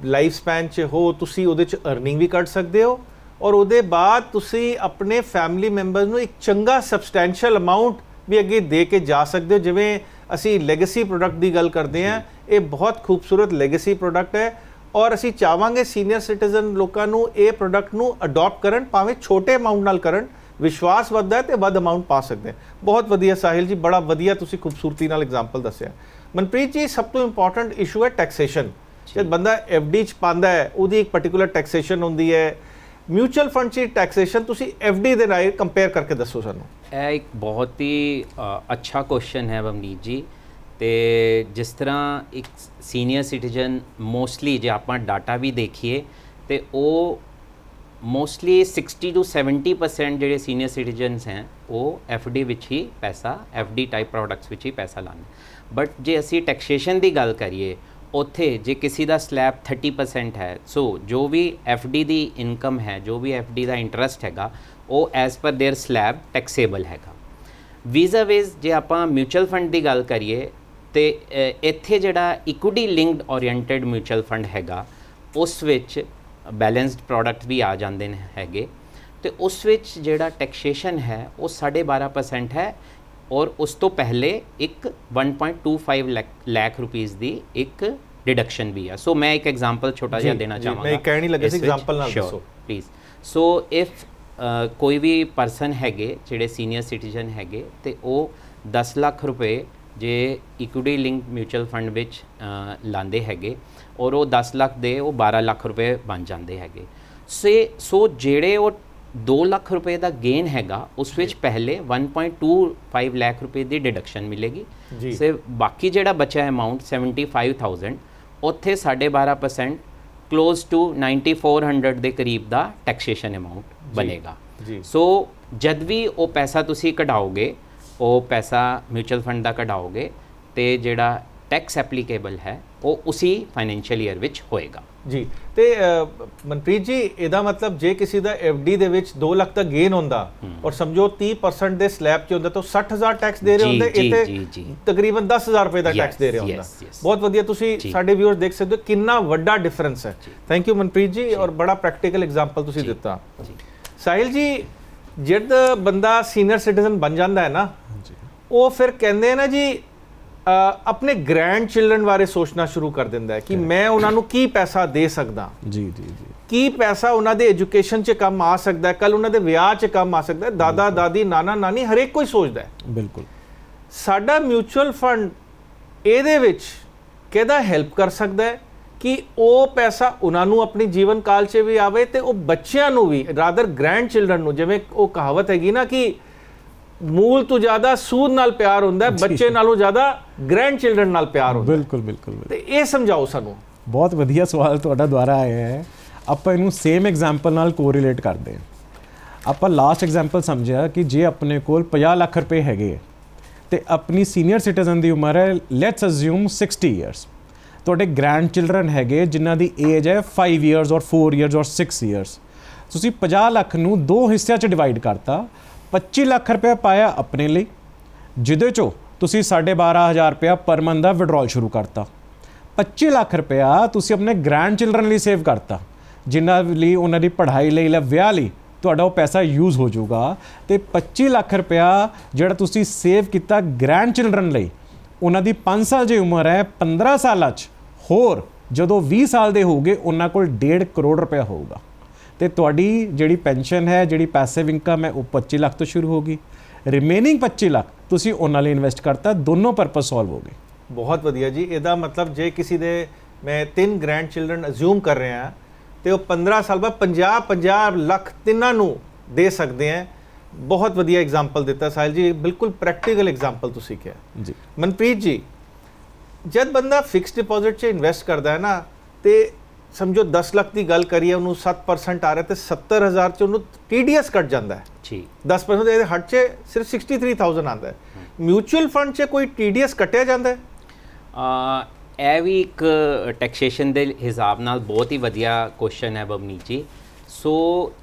ਲਾਈਫ ਸਪੈਨ 'ਚ ਹੋ ਤੁਸੀਂ ਉਹਦੇ 'ਚ ਅਰਨਿੰਗ ਵੀ ਕੱਢ ਸਕਦੇ ਹੋ ਔਰ ਉਹਦੇ ਬਾਅਦ ਤੁਸੀਂ ਆਪਣੇ ਫੈਮਿਲੀ ਮੈਂਬਰਸ ਨੂੰ ਇੱਕ ਚੰਗਾ ਸਬਸਟੈਂਸ਼ੀਅਲ ਅਮਾਉਂਟ ਵੀ ਅੱਗੇ ਦੇ ਕੇ ਜਾ ਸਕਦੇ ਹੋ। ਜਿਵੇਂ ਅਸੀਂ ਲੈਗੇਸੀ ਪ੍ਰੋਡਕਟ ਦੀ ਗੱਲ ਕਰਦੇ ਹਾਂ ਇਹ ਬਹੁਤ ਖੂਬਸੂਰਤ ਲੈਗੇਸੀ ਪ੍ਰੋਡਕਟ ਹੈ। ਔਰ ਅਸੀਂ ਚਾਹਾਂਗੇ ਸੀਨੀਅਰ ਸਿਟੀਜ਼ਨ ਲੋਕਾਂ ਨੂੰ ਇਹ ਪ੍ਰੋਡਕਟ ਨੂੰ ਅਡਾਪਟ ਕਰਨ ਭਾਵੇਂ ਛੋਟੇ ਅਮਾਉਂਟ ਨਾਲ ਕਰਨ ਵਿਸ਼ਵਾਸ ਵੱਧਦਾ ਹੈ ਤੇ ਵੱਧ ਅਮਾਉਂਟ ਪਾ ਸਕਦੇ ਬਹੁਤ ਵਧੀਆ ਸਾਹਿਲ ਜੀ ਬੜਾ ਵਧੀਆ ਤੁਸੀਂ ਖੂਬਸੂਰਤੀ ਨਾਲ ਐਗਜ਼ਾਮਪਲ ਦੱਸਿਆ। ਮਨਪ੍ਰੀਤ ਜੀ ਸਭ ਤੋਂ ਇੰਪੋਰਟੈਂਟ ਇਸ਼ੂ ਹੈ ਟੈਕਸੇਸ਼ਨ ਜਦ ਬੰਦਾ ਡੀ ਚ ਪਾਉਂਦਾ ਹੈ ਉਹਦੀ ਇੱਕ ਪਾਰਟਿਕੂਲਰ ਟੈਕਸੇਸ਼ਨ ਹੁੰਦੀ ਹੈ। ਮਿਊਚੁਅਲ ਫੰਡ 'ਚ ਟੈਕਸੇਸ਼ਨ ਤੁਸੀਂ ਡੀ ਦੇ ਨਾਲ ਕੰਪੇਅਰ ਕਰਕੇ ਦੱਸੋ ਸਾਨੂੰ। ਇਹ ਇੱਕ ਬਹੁਤ ਹੀ ਅੱਛਾ ਕੁਐਸਚਨ ਹੈ ਬਵਨੀਤ ਜੀ। ਤੇ ਜਿਸ ਤਰ੍ਹਾਂ ਇੱਕ ਸੀਨੀਅਰ ਸਿਟੀਜ਼ਨ ਮੋਸਟਲੀ ਜੇ ਆਪਾਂ ਡਾਟਾ ਵੀ ਦੇਖੀਏ ਤੇ ਉਹ ਮੋਸਟਲੀ 60 ਤੋਂ 70% ਜਿਹੜੇ ਸੀਨੀਅਰ ਸਿਟੀਜ਼ਨਸ ਹੈ ਉਹ ਡੀ ਵਿੱਚ ਹੀ ਪੈਸਾ ਡੀ ਟਾਈਪ ਪ੍ਰੋਡਕਟਸ ਵਿੱਚ ਹੀ ਪੈਸਾ ਲਾਉਂਦੇ ਬਟ ਜੇ ਅਸੀਂ ਟੈਕਸੇਸ਼ਨ ਦੀ ਗੱਲ ਕਰੀਏ ਉੱਥੇ ਜੇ ਕਿਸੇ ਦਾ ਸਲੈਬ 30% ਹੈ ਸੋ ਜੋ ਵੀ ਡੀ ਦੀ ਇਨਕਮ ਹੈ ਜੋ ਵੀ ਡੀ ਦਾ ਇੰਟਰਸਟ ਹੈਗਾ ਉਹ as per their slab taxable ਹੈਗਾ ਵੀਜ਼ਾ ਵੇਜ਼ ਜੇ ਆਪਾਂ ਮਿਊਚੁਅਲ ਫੰਡ ਦੀ ਗੱਲ ਕਰੀਏ ਤੇ ਇੱਥੇ ਜਿਹੜਾ equity linked oriented mutual fund ਹੈਗਾ ਉਸ ਵਿੱਚ ਬੈਲੈਂਸਡ ਪ੍ਰੋਡਕਟ ਵੀ ਆ ਜਾਂਦੇ ਨੇ ਹੈਗੇ। ਤੇ ਉਸ ਵਿੱਚ ਜਿਹੜਾ ਟੈਕਸੇਸ਼ਨ ਹੈ ਉਹ 12.5% ਹੈ ਔਰ ਉਸ ਤੋਂ ਪਹਿਲੇ ਇੱਕ 1.25 ਲੱਖ ਰੁਪੀਸ ਦੀ ਇੱਕ ਡਿਡਕਸ਼ਨ ਵੀ ਹੈ ਸੋ ਮੈਂ ਇੱਕ ਐਗਜ਼ਾਮਪਲ ਛੋਟਾ ਜਿਹਾ ਦੇਣਾ ਚਾਹਾਂਗਾ ਮੈਂ ਕਹਿਣ ਹੀ ਲੱਗਾ ਸੀ, example ਨਾਲ ਦੱਸੋ। ਪਲੀਜ਼ ਸੋ ਇਫ ਕੋਈ ਵੀ ਪਰਸਨ ਹੈਗੇ ਜਿਹੜੇ ਸੀਨੀਅਰ ਸਿਟੀਜ਼ਨ ਹੈਗੇ ਤੇ ਉਹ 10 ਲੱਖ ਰੁਪਏ ਜੇ ਇਕੁਇਟੀ ਲਿੰਕ ਮਿਊਚੁਅਲ ਫੰਡ ਵਿੱਚ ਅ, ਲਾਉਂਦੇ ਹੈਗੇ ਔਰ ਉਹ 10 ਲੱਖ ਦੇ ਉਹ 12 ਲੱਖ ਰੁਪਏ ਬਣ ਜਾਂਦੇ ਹੈਗੇ। ਸੇ ਸੋ ਜਿਹੜੇ ਉਹ 2 ਲੱਖ ਰੁਪਏ ਦਾ ਗੇਨ ਹੈਗਾ ਉਸ ਵਿੱਚ ਪਹਿਲੇ 1.25 ਲੱਖ ਰੁਪਏ ਦੀ ਡਿਡਕਸ਼ਨ ਮਿਲੇਗੀ। ਸੇ ਬਾਕੀ ਜਿਹੜਾ ਬਚਿਆ ਅਮਾਉਂਟ 75000 ਉੱਥੇ 12.5% ਕਲੋਜ਼ ਟੂ 9400 ਦੇ ਕਰੀਬ ਦਾ ਟੈਕਸੇਸ਼ਨ ਅਮਾਉਂਟ ਬਣੇਗਾ। ਜੀ। ਸੋ ਜਦ ਵੀ ਉਹ ਪੈਸਾ ਤੁਸੀਂ ਕਢਾਓਗੇ ਉਹ ਪੈਸਾ ਮਿਊਚੁਅਲ ਫੰਡ ਦਾ ਕਢਾਓਗੇ ਤੇ ਜਿਹੜਾ ਟੈਕਸ ਐਪਲੀਕੇਬਲ ਹੈ ਉਹ ਉਸੇ ਫਾਈਨੈਂਸ਼ੀਅਲ ਈਅਰ ਵਿੱਚ ਹੋਏਗਾ। ਜੀ ਤੇ ਮਨਪ੍ਰੀਤ ਜੀ ਇਹਦਾ ਮਤਲਬ ਜੇ ਕਿਸੇ ਦਾ ਡੀ ਦੇ ਵਿੱਚ 2 ਲੱਖ ਦਾ ਗੇਨ ਹੁੰਦਾ ਔਰ ਸਮਝੋ 30% ਦੇ ਸਲੈਬ 'ਚ ਹੁੰਦਾ ਤਾਂ 60000 ਟੈਕਸ ਦੇ ਰਹੇ ਹੁੰਦੇ ਇੱਥੇ। ਤਕਰੀਬਨ 10000 ਰੁਪਏ ਦਾ ਟੈਕਸ ਦੇ ਰਿਹਾ ਹੁੰਦਾ. ਬਹੁਤ ਵਧੀਆ ਤੁਸੀਂ। ਸਾਡੇ ਵਿਊਅਰਸ ਦੇਖ ਸਕਦੇ ਹੋ ਕਿੰਨਾ ਵੱਡਾ ਡਿਫਰੈਂਸ ਹੈ। ਥੈਂਕ ਯੂ ਮਨਪ੍ਰੀਤ ਜੀ ਔਰ ਬੜਾ ਪ੍ਰੈਕਟੀਕਲ ਐਗਜ਼ਾਮਪਲ ਤੁਸੀਂ ਦਿੱਤਾ। ਜੀ। ਸਾਹਿਲ ਜੀ ਜਦ ਬੰਦਾ ਸੀਨੀਅਰ ਸਿਟੀਜ਼ਨ ਬਣ ਜਾਂਦਾ ਹੈ ਨਾ ਉਹ ਫਿਰ ਕਹਿੰਦੇ ਨਾ ਜੀ ਆਪਣੇ ਗ੍ਰੈਂਡ ਚਿਲਡਰਨ ਬਾਰੇ ਸੋਚਣਾ ਸ਼ੁਰੂ ਕਰ ਦਿੰਦਾ ਹੈ ਕਿ ਮੈਂ ਉਹਨਾਂ ਨੂੰ ਕੀ ਪੈਸਾ ਦੇ ਸਕਦਾ। ਜੀ ਜੀ ਜੀ। ਕੀ ਪੈਸਾ ਉਹਨਾਂ ਦੇ ਐਜੂਕੇਸ਼ਨ 'ਚ ਕੰਮ ਆ ਸਕਦਾ ਹੈ? ਕੱਲ ਉਹਨਾਂ ਦੇ ਵਿਆਹ 'ਚ ਕੰਮ ਆ ਸਕਦਾ ਹੈ? ਦਾਦਾ ਦਾਦੀ ਨਾਨਾ ਨਾਨੀ ਹਰੇਕ ਕੋਈ ਸੋਚਦਾ ਹੈ। ਬਿਲਕੁਲ। ਸਾਡਾ ਮਿਊਚੁਅਲ ਫੰਡ ਇਹਦੇ ਵਿੱਚ ਕਿਹਦਾ ਹੈਲਪ ਕਰ ਸਕਦਾ ਹੈ? ਕਿ ਉਹ ਪੈਸਾ ਉਹਨਾਂ ਨੂੰ ਆਪਣੀ ਜੀਵਨ ਕਾਲ 'ਚ ਵੀ ਆਵੇ ਤੇ ਉਹ ਬੱਚਿਆਂ ਨੂੰ ਵੀ ਰਾਦਰ ਗ੍ਰੈਂਡ ਚਿਲਡਰਨ ਨੂੰ ਜਿਵੇਂ ਉਹ ਕਹਾਵਤ ਹੈਗੀ ਨਾ ਕਿ ਮੂਲ ਤੋਂ ਜ਼ਿਆਦਾ ਸੂਦ ਨਾਲ ਪਿਆਰ ਹੁੰਦਾ ਹੈ ਬੱਚੇ ਨਾਲੋਂ ਜ਼ਿਆਦਾ ਗ੍ਰੈਂਡ ਚਿਲਡਰਨ ਨਾਲ ਪਿਆਰ ਹੁੰਦਾ। ਬਿਲਕੁਲ ਬਿਲਕੁਲ। ਤੇ ਇਹ ਸਮਝਾਓ ਸਾਨੂੰ। ਬਹੁਤ ਵਧੀਆ ਸਵਾਲ ਤੁਹਾਡਾ ਦੁਆਰਾ ਆਇਆ ਹੈ। ਆਪਾਂ ਇਹਨੂੰ ਸੇਮ ਐਗਜ਼ਾਮਪਲ ਨਾਲ ਕੋਰਿਲੇਟ ਕਰਦੇ ਹਾਂ। ਆਪਾਂ ਲਾਸਟ ਐਗਜ਼ਾਮਪਲ ਸਮਝਿਆ ਕਿ ਜੇ ਆਪਣੇ ਕੋਲ 50 ਲੱਖ ਰੁਪਏ ਹੈਗੇ ਤੇ ਆਪਣੀ ਸੀਨੀਅਰ ਸਿਟੀਜ਼ਨ ਦੀ ਉਮਰ ਹੈ ਲੈਟਸ ਅਸਿਊਮ 60 ਇਅਰਸ ਤੁਹਾਡੇ ਗ੍ਰੈਂਡ ਚਿਲਡਰਨ ਹੈਗੇ, ਜਿਨ੍ਹਾਂ ਦੀ ਏਜ ਹੈ 5 ਇਅਰਸ ਔਰ 4 ਇਅਰਸ ਔਰ 6 ਇਅਰਸ ਤੁਸੀਂ 50 ਲੱਖ ਨੂੰ ਦੋ ਹਿੱਸਿਆਂ 'ਚ ਡਿਵਾਈਡ ਕਰਤਾ 25 ਲੱਖ ਰੁਪਏ ਪਾਇਆ ਆਪਣੇ ਲਈ, ਜਿਹਦੇ 'ਚੋਂ ਤੁਸੀਂ 12500 ਰੁਪਏ ਪਰ ਮੰਥ ਦਾ ਵਿਡਰਾਲ ਸ਼ੁਰੂ ਕਰਤਾ। 25 ਲੱਖ ਰੁਪਇਆ ਤੁਸੀਂ ਆਪਣੇ ਗ੍ਰੈਂਡ ਚਿਲਡਰਨ ਲਈ ਸੇਵ ਕਰਤਾ, ਜਿਨ੍ਹਾਂ ਲਈ ਉਹਨਾਂ ਦੀ ਪੜ੍ਹਾਈ ਲਈ ਜਾਂ ਵਿਆਹ ਲਈ ਤੁਹਾਡਾ ਉਹ ਪੈਸਾ ਯੂਜ਼ ਹੋ ਜਾਊਗਾ। ਤੇ 25 ਲੱਖ ਰੁਪਇਆ ਜਿਹੜਾ ਤੁਸੀਂ ਸੇਵ ਕੀਤਾ ਗ੍ਰੈਂਡ ਚਿਲਡਰਨ ਲਈ ਉਹਨਾਂ ਦੀ 5 ਸਾਲ ਦੀ ਉਮਰ ਹੈ 15 ਸਾਲਾਂ 'ਚ ਹੋਰ ਜਦੋਂ 20 ਸਾਲ ਦੇ ਹੋਗੇ ਉਹਨਾਂ ਕੋਲ 1.5 ਕਰੋੜ ਰੁਪਇਆ ਹੋਊਗਾ। ਤੇ ਤੁਹਾਡੀ ਜਿਹੜੀ ਪੈਨਸ਼ਨ ਹੈ, ਜਿਹੜੀ ਪੈਸਿਵ ਇਨਕਮ ਹੈ, ਉਹ 25 ਲੱਖ ਤੋਂ ਸ਼ੁਰੂ ਹੋਗੀ ਰਿਮੇਨਿੰਗ 25 ਲੱਖ ਤੁਸੀਂ ਉਹਨਾਂ ਲਈ ਇਨਵੈਸਟ ਕਰਤਾ, ਦੋਨੋਂ ਪਰਪਸ ਸੋਲਵ ਹੋ ਗਏ। ਬਹੁਤ ਵਧੀਆ ਜੀ। ਇਹਦਾ ਮਤਲਬ ਜੇ ਕਿਸੇ ਦੇ ਮੈਂ ਤਿੰਨ ਗ੍ਰੈਂਡ ਚਿਲਡਰਨ ਅਜਿਊਮ ਕਰ ਰਿਹਾ ਹਾਂ ਤੇ ਉਹ 15 ਸਾਲ ਬਾਅਦ 50 50 ਲੱਖ ਤਿੰਨਾਂ ਨੂੰ ਦੇ ਸਕਦੇ ਆ ਬਹੁਤ ਵਧੀਆ ਐਗਜ਼ਾਮਪਲ ਦਿੱਤਾ ਸਾਹਿਲ ਜੀ ਬਿਲਕੁਲ ਪ੍ਰੈਕਟੀਕਲ ਐਗਜ਼ਾਮਪਲ ਤੁਸੀਂ ਕਿਹਾ। ਜੀ। ਮਨਪ੍ਰੀਤ ਜੀ ਜਦ ਬੰਦਾ ਫਿਕਸਡ ਡਿਪੋਜ਼ਿਟ 'ਚ ਇਨਵੈਸਟ ਕਰਦਾ ਹੈ ਨਾ ਤੇ ਸਮਝੋ 10 ਲੱਖ ਦੀ ਗੱਲ ਕਰੀਏ ਉਹਨੂੰ 7% ਆ ਰਿਹਾ ਤੇ 70000 ਚ ਉਹਨੂੰ TDS ਕੱਟ ਜਾਂਦਾ ਹੈ। ਜੀ। 10% ਦੇ ਹੱਟ 'ਚ ਸਿਰਫ 63000 ਆਉਂਦਾ ਹੈ। ਮਿਊਚੁਅਲ ਫੰਡ 'ਚ ਕੋਈ TDS ਕੱਟਿਆ ਜਾਂਦਾ ਹੈ? ਅ, ਇਹ ਵੀ ਇੱਕ ਟੈਕਸੇਸ਼ਨ ਦੇ ਹਿਸਾਬ ਨਾਲ ਬਹੁਤ ਹੀ ਵਧੀਆ ਕੁਐਸਚਨ ਹੈ ਬਵਨੀਤ ਜੀ। ਸੋ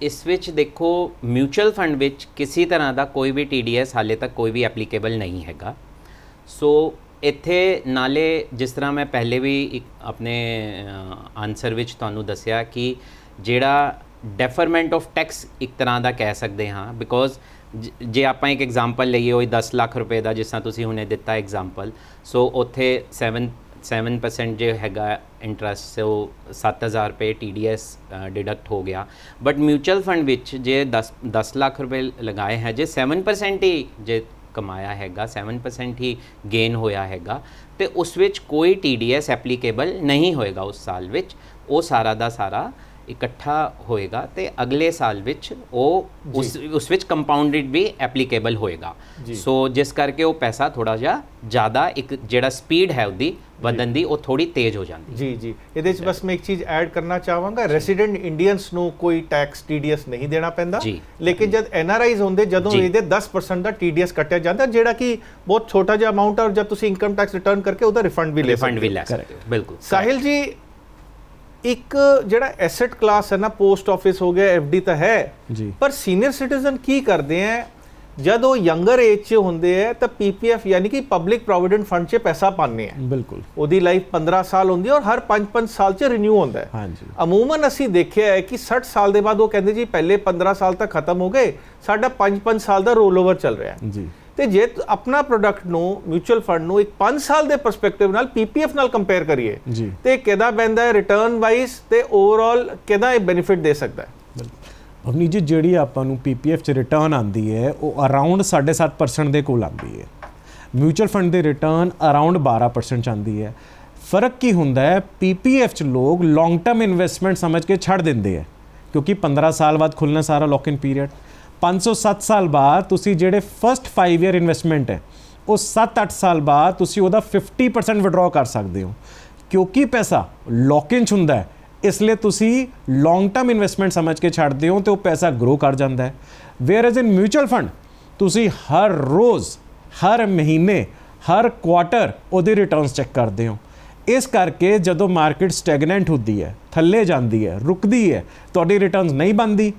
ਇਸ ਵਿੱਚ ਦੇਖੋ ਮਿਊਚੁਅਲ ਫੰਡ ਵਿੱਚ ਕਿਸੇ ਤਰ੍ਹਾਂ ਦਾ ਕੋਈ ਵੀ TDS ਹਾਲੇ ਤੱਕ ਕੋਈ ਵੀ ਐਪਲੀਕੇਬਲ ਨਹੀਂ ਹੈਗਾ। ਸੋ ਇੱਥੇ ਨਾਲੇ ਜਿਸ ਤਰ੍ਹਾਂ ਮੈਂ ਪਹਿਲੇ ਵੀ ਇੱਕ ਆਪਣੇ ਆਨਸਰ ਵਿੱਚ ਤੁਹਾਨੂੰ ਦੱਸਿਆ ਕਿ ਜਿਹੜਾ ਡੈਫਰਮੈਂਟ ਆਫ ਟੈਕਸ ਇੱਕ ਤਰ੍ਹਾਂ ਦਾ ਕਹਿ ਸਕਦੇ ਹਾਂ ਬਿਕੋਜ਼ ਜੇ ਆਪਾਂ ਇੱਕ ਐਗਜ਼ਾਮਪਲ ਲਈਏ, ਉਹ 10 ਲੱਖ ਰੁਪਏ ਦਾ ਜਿਸ ਤਰ੍ਹਾਂ ਤੁਸੀਂ ਹੁਣੇ ਦਿੱਤਾ ਐਗਜ਼ਾਮਪਲ ਸੋ ਉੱਥੇ 7 7% ਜੇ ਹੈਗਾ ਇੰਟਰਸਟ ਸੋ 7000 ਰੁਪਏ TDS ਡਿਡਕਟ ਹੋ ਗਿਆ। ਬਟ ਮਿਊਚੁਅਲ ਫੰਡ ਵਿੱਚ ਜੇ 10 10 ਲੱਖ ਰੁਪਏ ਲਗਾਏ ਹੈ, ਜੇ 7% ਹੀ ਜੇ ਕਮਾਇਆ ਹੈਗਾ 7% ਹੀ ਗੇਨ ਹੋਇਆ ਹੈਗਾ, ਤੇ ਉਸ ਵਿੱਚ ਕੋਈ TDS ਐਪਲੀਕੇਬਲ ਨਹੀਂ ਹੋਏਗਾ ਉਸ ਸਾਲ ਵਿੱਚ। ਉਹ ਸਾਰਾ ਦਾ ਸਾਰਾ ਇਕੱਠਾ ਹੋਏਗਾ ਤੇ ਅਗਲੇ ਸਾਲ ਵਿੱਚ ਉਹ ਉਸ ਉਸ ਵਿੱਚ ਕੰਪਾਊਂਡਡ ਵੀ ਐਪਲੀਕੇਬਲ ਹੋਏਗਾ। ਸੋ ਜਿਸ ਕਰਕੇ ਉਹ ਪੈਸਾ ਥੋੜਾ ਜਿਹਾ ਜ਼ਿਆਦਾ ਇੱਕ ਜਿਹੜਾ ਸਪੀਡ ਹੈ ਉਹਦੀ ਵਧਣ ਦੀ ਉਹ ਥੋੜੀ ਤੇਜ਼ ਹੋ ਜਾਂਦੀ ਜੀ ਜੀ। ਇਹਦੇ ਵਿੱਚ ਬਸ ਮੈਂ ਇੱਕ ਚੀਜ਼ ਐਡ ਕਰਨਾ ਚਾਹਾਂਗਾ ਰੈਜ਼ੀਡੈਂਟ ਇੰਡੀਅਨਸ ਨੂੰ ਕੋਈ ਟੈਕਸ TDS ਨਹੀਂ ਦੇਣਾ ਪੈਂਦਾ। ਲੇਕਿਨ ਜਦ NRIs ਹੁੰਦੇ ਜਦੋਂ। ਇਹਦੇ 10% ਦਾ TDS ਕੱਟਿਆ ਜਾਂਦਾ ਜਿਹੜਾ ਕਿ ਬਹੁਤ ਛੋਟਾ ਜਿਹਾ ਅਮਾਉਂਟ ਹੈ ਔਰ ਜਦ ਤੁਸੀਂ ਇਨਕਮ ਟੈਕਸ ਰਿਟਰਨ ਕਰਕੇ ਉਹਦਾ ਰਿਫੰਡ ਵੀ ਲੈ ਸਕਦੇ ਹੋ। ਬਿਲਕੁਲ। ਸਾਹਿਲ ਜੀ ਇੱਕ ਜਿਹੜਾ ਐਸੈਟ ਕਲਾਸ ਹੈ ਨਾ ਪੋਸਟ ਆਫਿਸ ਹੋ ਗਿਆ FD ਤਾਂ ਹੈ ਜੀ। ਪਰ ਸੀਨੀਅਰ ਸਿਟੀਜ਼ਨ ਕੀ ਕਰਦੇ ਹੈ ਜਦ ਉਹ ਯੰਗਰ ਏਜ 'ਚ ਹੁੰਦੇ ਹੈ ਤਾਂ PPF ਯਾਨੀ ਕਿ ਪਬਲਿਕ ਪ੍ਰੋਵੀਡੈਂਟ ਫੰਡ 'ਚ ਪੈਸਾ ਪਾਉਂਦੇ ਹੈ ਬਿਲਕੁਲ। ਉਹਦੀ ਲਾਈਫ 15 ਸਾਲ ਹੁੰਦੀ ਹੈ ਔਰ ਹਰ 5-5 ਸਾਲ 'ਚ ਰੀਨਿਊ ਹੁੰਦਾ ਹੈ ਹਾਂਜੀ। ਅਮੂਮਨ ਅਸੀਂ ਦੇਖਿਆ ਹੈ ਕਿ 60 ਸਾਲ ਦੇ ਬਾਅਦ ਉਹ ਕਹਿੰਦੇ ਜੀ ਪਹਿਲੇ 15 ਸਾਲ ਤੱਕ ਖਤਮ ਹੋ ਗਏ ਸਾਡਾ 5-5 ਸਾਲ ਦਾ ਰੋਲ ਓਵਰ ਚੱਲ ਰਿਹਾ। ਹੈ ਜੀ। ਤੇ ਜੇ ਆਪਣਾ ਪ੍ਰੋਡਕਟ ਨੂੰ ਮਿਊਚੁਅਲ ਫੰਡ ਨੂੰ ਇੱਕ 5 ਸਾਲ ਦੇ ਪਰਸਪੈਕਟਿਵ ਨਾਲ PPF ਨਾਲ ਕੰਪੇਅਰ ਕਰੀਏ ਜੀ। ਤੇ ਕਿਹਦਾ ਬੈਂਦਾ ਹੈ ਰਿਟਰਨ ਵਾਈਜ਼ ਤੇ ਓਵਰਆਲ ਕਿਹਦਾ ਇਹ ਬੈਨੀਫਿਟ ਦੇ ਸਕਦਾ ਹੈ? ਭਵਨੀ ਜੀ ਜਿਹੜੀ ਆਪਾਂ ਨੂੰ ਪੀਪੀਐਫ ਚ ਰਿਟਰਨ ਆਂਦੀ ਹੈ ਉਹ ਅਰਾਊਂਡ 7.5% ਦੇ ਕੋਲ ਆਂਦੀ ਹੈ। ਮਿਊਚੁਅਲ ਫੰਡ ਦੇ ਰਿਟਰਨ ਅਰਾਊਂਡ 12% ਚ ਆਂਦੀ ਹੈ। ਫ਼ਰਕ ਕੀ ਹੁੰਦਾ ਹੈ? ਪੀਪੀਐਫ ਚ ਲੋਕ ਲੌਂਗ ਟਰਮ ਇਨਵੈਸਟਮੈਂਟ ਸਮਝ ਕੇ ਛੱਡ ਦਿੰਦੇ ਹੈ ਕਿਉਂਕਿ 15 ਸਾਲ ਬਾਅਦ ਖੁੱਲਣਾ ਸਾਰਾ ਲੌਕ ਇਨ ਪੀਰੀਅਡ 507 ਸਾਲ ਬਾਅਦ ਤੁਸੀਂ ਜਿਹੜੇ ਫਰਸਟ 5 ਇਅਰ ਇਨਵੈਸਟਮੈਂਟ ਹੈ, ਉਹ 7-8 ਸਾਲ ਬਾਅਦ ਤੁਸੀਂ ਉਹਦਾ 50% ਵਿਡਰਾਅ ਕਰ ਸਕਦੇ ਹੋ। ਕਿਉਂਕਿ ਪੈਸਾ ਲੌਕ ਇਨ ਚ ਹੁੰਦਾ ਹੈ, ਇਸ ਲਈ ਤੁਸੀਂ ਲੌਂਗ ਟਰਮ ਇਨਵੈਸਟਮੈਂਟ ਸਮਝ ਕੇ ਛੱਡਦੇ ਹੋ ਤੇ ਉਹ ਪੈਸਾ ਗਰੋ ਕਰ ਜਾਂਦਾ ਹੈ। Whereas in mutual fund ਤੁਸੀਂ ਹਰ ਰੋਜ਼, ਹਰ ਮਹੀਨੇ, ਹਰ ਕੁਆਟਰ ਉਹਦੇ ਰਿਟਰਨਸ ਚੈੱਕ ਕਰਦੇ ਹੋ। ਇਸ ਕਰਕੇ ਜਦੋਂ ਮਾਰਕੀਟ ਸਟੈਗਨੈਂਟ ਹੁੰਦੀ ਹੈ, ਥੱਲੇ ਜਾਂਦੀ ਹੈ, ਰੁਕਦੀ ਹੈ, ਤੁਹਾਡੀ ਰਿਟਰਨਸ ਨਹੀਂ ਬਣਦੀ।